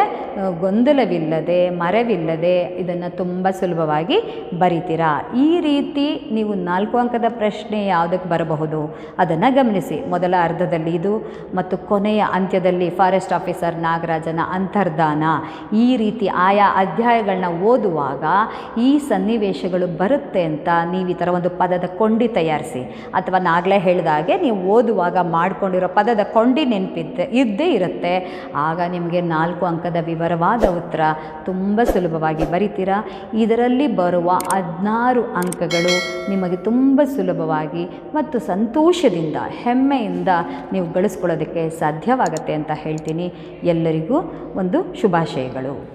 ಗೊಂದಲವಿಲ್ಲದೆ, ಮರವಿಲ್ಲದೆ ಇದನ್ನು ತುಂಬ ಸುಲಭವಾಗಿ ಬರಿತೀರಾ? ಈ ರೀತಿ ನೀವು ನಾಲ್ಕು ಅಂಕದ ಪ್ರಶ್ನೆ ಯಾವುದಕ್ಕೆ ಬರಬಹುದು? ಅದನ್ನು ಗಮನಿಸಿ. ಮೊದಲ ಅರ್ಧದಲ್ಲಿ ಇದು ಮತ್ತು ಕೊನೆಯ ಅಂತ್ಯದಲ್ಲಿ ಫಾರೆಸ್ಟ್ ಆಫೀಸರ್ ನಾಗರಾಜನ ಅಂತರ್ಧಾನ. ಈ ರೀತಿ ಆಯಾ ಅಧ್ಯಾಯಗಳನ್ನ ಓದುವಾಗ ಈ ಸನ್ನಿವೇಶಗಳು ಬರುತ್ತೆ ಅಂತ ನೀವು ಈ ಥರ ಒಂದು ಪದದ ಕೊಂಡಿ ತಯಾರಿಸಿ. ಅಥವಾ ನಾಗಲೇ ಹೇಳಿದ ಹಾಗೆ ನೀವು ಓದುವಾಗ ಮಾಡಿಕೊಂಡಿರೋ ಪದದ ಕೊಂಡಿ ನೆನಪಿದ್ದೆ ಇದ್ದೇ ಇರುತ್ತೆ. ಆಗ ನಿಮಗೆ ನಾಲ್ಕು ಅಂಕದ ವಿವರವಾದ ಉತ್ತರ ತುಂಬ ಸುಲಭವಾಗಿ ಬರಿತೀರಾ? ಇದರಲ್ಲಿ ಬರುವ ಹದಿನಾರು ಅಂಕಗಳು ನಿಮಗೆ ತುಂಬ ಸುಲಭವಾಗಿ ಮತ್ತು ಸಂತೋಷದಿಂದ, ಹೆಮ್ಮೆಯಿಂದ ನೀವು ಗಳಿಸ್ಕೊಳ್ಳೋದಕ್ಕೆ ಸಾಧ್ಯವಾಗತ್ತೆ ಅಂತ ಹೇಳ್ತೀನಿ. ಎಲ್ಲರಿಗೂ ಒಂದು ಶುಭಾಶಯಗಳು.